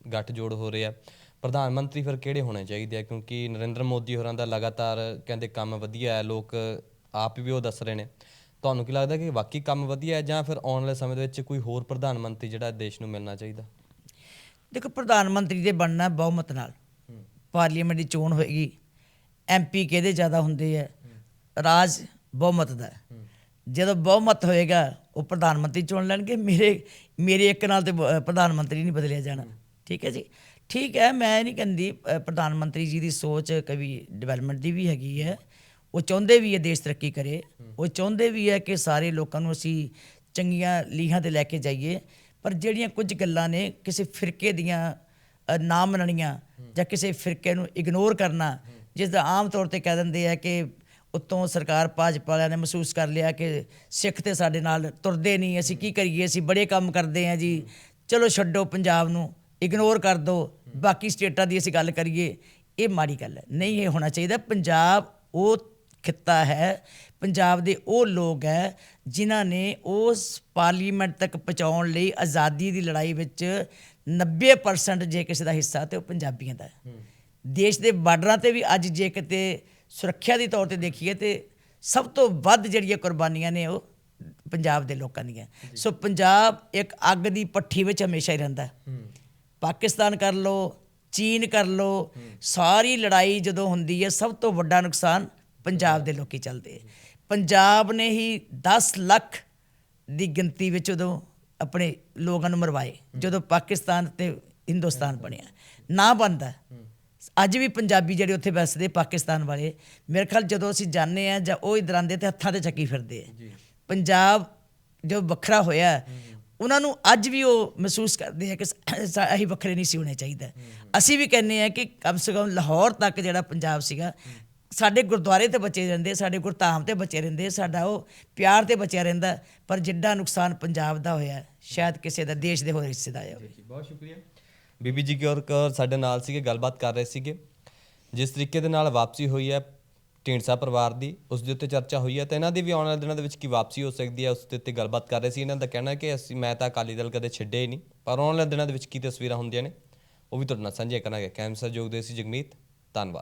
A: ਗੱਠ ਜੋੜ ਹੋ ਰਹੇ ਆ। ਪ੍ਰਧਾਨ ਮੰਤਰੀ ਫਿਰ ਕਿਹੜੇ ਹੋਣੇ ਚਾਹੀਦੇ ਆ? ਕਿਉਂਕਿ ਨਰਿੰਦਰ ਮੋਦੀ ਹੋਰਾਂ ਦਾ ਲਗਾਤਾਰ ਕਹਿੰਦੇ ਕੰਮ ਵਧੀਆ ਹੈ, ਲੋਕ ਆਪ ਵੀ ਉਹ ਦੱਸ ਰਹੇ ਨੇ। ਤੁਹਾਨੂੰ ਕੀ ਲੱਗਦਾ ਕਿ ਵਾਕਈ ਕੰਮ ਵਧੀਆ ਹੈ ਜਾਂ ਫਿਰ ਆਉਣ ਵਾਲੇ ਸਮੇਂ ਦੇ ਵਿੱਚ ਕੋਈ ਹੋਰ ਪ੍ਰਧਾਨ ਮੰਤਰੀ ਜਿਹੜਾ ਦੇਸ਼ ਨੂੰ ਮਿਲਣਾ ਚਾਹੀਦਾ?
B: ਦੇਖੋ ਪ੍ਰਧਾਨ ਮੰਤਰੀ ਦੇ ਬਣਨਾ ਬਹੁਮਤ ਨਾਲ। ਪਾਰਲੀਮੈਂਟ ਦੀ ਚੋਣ ਹੋਏਗੀ ਐਮਪੀ ਕਿਹਦੇ ਜ਼ਿਆਦਾ ਹੁੰਦੇ ਆ? ਰਾਜ ਬਹੁਮਤ ਦਾ। ਜਦੋਂ ਬਹੁਮਤ ਹੋਏਗਾ ਉਹ ਪ੍ਰਧਾਨ ਮੰਤਰੀ ਚੁਣ ਲੈਣਗੇ। ਮੇਰੇ ਮੇਰੇ ਇੱਕ ਨਾਲ ਤੇ ਪ੍ਰਧਾਨ ਮੰਤਰੀ ਨਹੀਂ ਬਦਲਿਆ ਜਾਣਾ। ਠੀਕ ਹੈ ਜੀ? ਠੀਕ ਹੈ ਮੈਂ ਨਹੀਂ ਕਹਿੰਦੀ ਪ੍ਰਧਾਨ ਮੰਤਰੀ ਜੀ ਦੀ ਸੋਚ ਕਵੀ ਡਿਵੈਲਪਮੈਂਟ ਦੀ ਵੀ ਹੈਗੀ ਹੈ। ਉਹ ਚਾਹੁੰਦੇ ਵੀ ਹੈ ਦੇਸ਼ ਤਰੱਕੀ ਕਰੇ। ਉਹ ਚਾਹੁੰਦੇ ਵੀ ਹੈ ਕਿ ਸਾਰੇ ਲੋਕਾਂ ਨੂੰ ਅਸੀਂ ਚੰਗੀਆਂ ਲੀਹਾਂ ਤੇ ਲੈ ਕੇ ਜਾਈਏ। ਪਰ ਜਿਹੜੀਆਂ ਕੁਝ ਗੱਲਾਂ ਨੇ ਕਿਸੇ ਫਿਰਕੇ ਦੀਆਂ ਅ, ਨਾ ਮੰਨਣੀਆਂ ਜਾਂ ਕਿਸੇ ਫਿਰਕੇ ਨੂੰ ਇਗਨੋਰ ਕਰਨਾ ਜਿਸ ਦਾ ਆਮ ਤੌਰ ਤੇ ਕਹਿ ਦਿੰਦੇ ਆ ਕਿ ਉੱਤੋਂ ਸਰਕਾਰ ਭਾਜਪਾ ਵਾਲਿਆਂ ਨੇ ਮਹਿਸੂਸ ਕਰ ਲਿਆ ਕਿ ਸਿੱਖ ਤੇ ਸਾਡੇ ਨਾਲ ਤੁਰਦੇ ਨਹੀਂ ਅਸੀਂ ਕੀ ਕਰੀਏ ਅਸੀਂ ਬੜੇ ਕੰਮ ਕਰਦੇ ਆ ਜੀ। ਚਲੋ ਛੱਡੋ ਪੰਜਾਬ ਨੂੰ ਇਗਨੋਰ ਕਰ ਦਿਓ ਬਾਕੀ ਸਟੇਟਾਂ ਦੀ ਅਸੀਂ ਗੱਲ ਕਰੀਏ ਇਹ ਮਾੜੀ ਗੱਲ ਹੈ। ਨਹੀਂ ਇਹ ਹੋਣਾ ਚਾਹੀਦਾ ਪੰਜਾਬ ਉਹ ਖਿੱਤਾ ਹੈ। ਪੰਜਾਬ ਦੇ ਉਹ ਲੋਕ ਹੈ ਜਿਨ੍ਹਾਂ ਨੇ ਉਸ ਪਾਰਲੀਮੈਂਟ ਤੱਕ ਪਹੁੰਚਾਉਣ ਲਈ ਆਜ਼ਾਦੀ ਦੀ ਲੜਾਈ ਵਿੱਚ 90% ਜੇ ਕਿਸੇ ਦਾ ਹਿੱਸਾ ਤੇ ਉਹ ਪੰਜਾਬੀਆਂ ਦਾ ਹੈ। ਦੇਸ਼ ਦੇ ਬਾਰਡਰਾਂ ਤੇ ਵੀ ਅੱਜ ਜੇ ਕਿਤੇ ਸੁਰੱਖਿਆ ਦੀ ਤੌਰ ਤੇ ਦੇਖੀਏ ਤੇ ਸਭ ਤੋਂ ਵੱਧ ਜਿਹੜੀਆਂ ਕੁਰਬਾਨੀਆਂ ਨੇ ਉਹ ਪੰਜਾਬ ਦੇ ਲੋਕਾਂ ਦੀਆਂ। ਸੋ ਪੰਜਾਬ ਇੱਕ ਅੱਗ ਦੀ ਪੱਠੀ ਵਿੱਚ ਹਮੇਸ਼ਾ ਹੀ ਰਹਿੰਦਾ ਹੈ। ਪਾਕਿਸਤਾਨ ਕਰ ਲੋ ਚੀਨ ਕਰ ਲੋ ਸਾਰੀ ਲੜਾਈ ਜਦੋਂ ਹੁੰਦੀ ਹੈ ਸਭ ਤੋਂ ਵੱਡਾ ਨੁਕਸਾਨ ਪੰਜਾਬ ਦੇ ਲੋਕੀ ਚੱਲਦੇ ਹੈ। ਪੰਜਾਬ ਨੇ ਹੀ 10 ਲੱਖ ਦੀ ਗਿਣਤੀ ਵਿੱਚ ਉਦੋਂ ਆਪਣੇ ਲੋਕਾਂ ਨੂੰ ਮਰਵਾਏ ਜਦੋਂ ਪਾਕਿਸਤਾਨ ਤੇ ਹਿੰਦੁਸਤਾਨ ਬਣਿਆ। ਨਾ ਬੰਦਾ ਅੱਜ ਵੀ ਪੰਜਾਬੀ ਜਿਹੜੇ ਉੱਥੇ ਵਸਦੇ ਪਾਕਿਸਤਾਨ ਵਾਲੇ ਮੇਰੇ ਖਿਆਲ ਜਦੋਂ ਅਸੀਂ ਜਾਂਦੇ ਆ ਜਾਂ ਉਹ ਇਧਰ ਆਉਂਦੇ ਤੇ ਹੱਥਾਂ ਤੇ ਚੱਕੀ ਫਿਰਦੇ ਆ। ਪੰਜਾਬ ਜੋ ਵੱਖਰਾ ਹੋਇਆ ਉਹਨਾਂ ਨੂੰ ਅੱਜ ਵੀ ਉਹ ਮਹਿਸੂਸ ਕਰਦੇ ਆ ਕਿ ਅਸੀਂ ਵੱਖਰੇ ਨਹੀਂ ਸੀ ਹੋਣੇ ਚਾਹੀਦਾ। ਅਸੀਂ ਵੀ ਕਹਿੰਦੇ ਆ ਕਿ ਕਮ ਸੇ ਕਮ ਲਾਹੌਰ ਤੱਕ ਜਿਹੜਾ ਪੰਜਾਬ ਸੀਗਾ ਸਾਡੇ ਗੁਰਦੁਆਰੇ ਤੇ ਬਚੇ ਰਹਿੰਦੇ, ਸਾਡੇ ਗੁਰਧਾਮ ਤੇ ਬਚੇ ਰਹਿੰਦੇ, ਸਾਡਾ ਉਹ ਪਿਆਰ ਤੇ ਬਚਿਆ ਰਹਿੰਦਾ, ਪਰ ਜਿੱਡਾ ਨੁਕਸਾਨ ਪੰਜਾਬ ਦਾ ਹੋਇਆ, ਸ਼ਾਇਦ ਕਿਸੇ ਦਾ, ਦੇਸ਼ ਦੇ ਹੋਰ ਹਿੱਸੇ ਦਾ ਆਇਆ ਹੋਵੇ
A: ਬਹੁਤ ਸ਼ੁਕਰੀਆ। ਬੀਬੀ ਜੀ ਕੌਰ ਕੌਰ ਸਾਡੇ ਨਾਲ ਸੀਗੇ, ਗੱਲਬਾਤ ਕਰ ਰਹੇ ਸੀਗੇ। ਜਿਸ ਤਰੀਕੇ ਦੇ ਨਾਲ ਵਾਪਸੀ ਹੋਈ ਹੈ, ਢੀਂਡਸਾ ਪਰਿਵਾਰ ਦੀ, ਉਸ ਦੇ ਉੱਤੇ ਚਰਚਾ ਹੋਈ ਹੈ, ਤੇ ਇਹਨਾਂ ਦੀ ਵੀ ਆਉਣ ਵਾਲੇ ਦਿਨਾਂ ਦੇ ਵਿੱਚ ਕੀ ਵਾਪਸੀ ਹੋ ਸਕਦੀ ਹੈ, ਉਸ ਦੇ ਉੱਤੇ ਗੱਲਬਾਤ ਕਰ ਰਹੇ ਸੀ। ਇਹਨਾਂ ਦਾ ਕਹਿਣਾ ਕਿ ਅਸੀਂ, ਮੈਂ ਤਾਂ ਅਕਾਲੀ ਦਲ ਕਦੇ ਛੱਡੇ ਹੀ ਨਹੀਂ, ਪਰ ਆਉਣ ਵਾਲੇ ਦਿਨਾਂ ਦੇ ਵਿੱਚ ਕੀ ਤਸਵੀਰਾਂ ਹੁੰਦੀਆਂ ਨੇ, ਉਹ ਵੀ ਤੁਹਾਡੇ ਨਾਲ ਸਾਂਝੀਆਂ ਕਰਾਂਗੇ। ਕੈਮਸਰ ਜੋਗਦੇ ਸੀ ਜਗਮੀਤ, ਧੰਨਵਾਦ।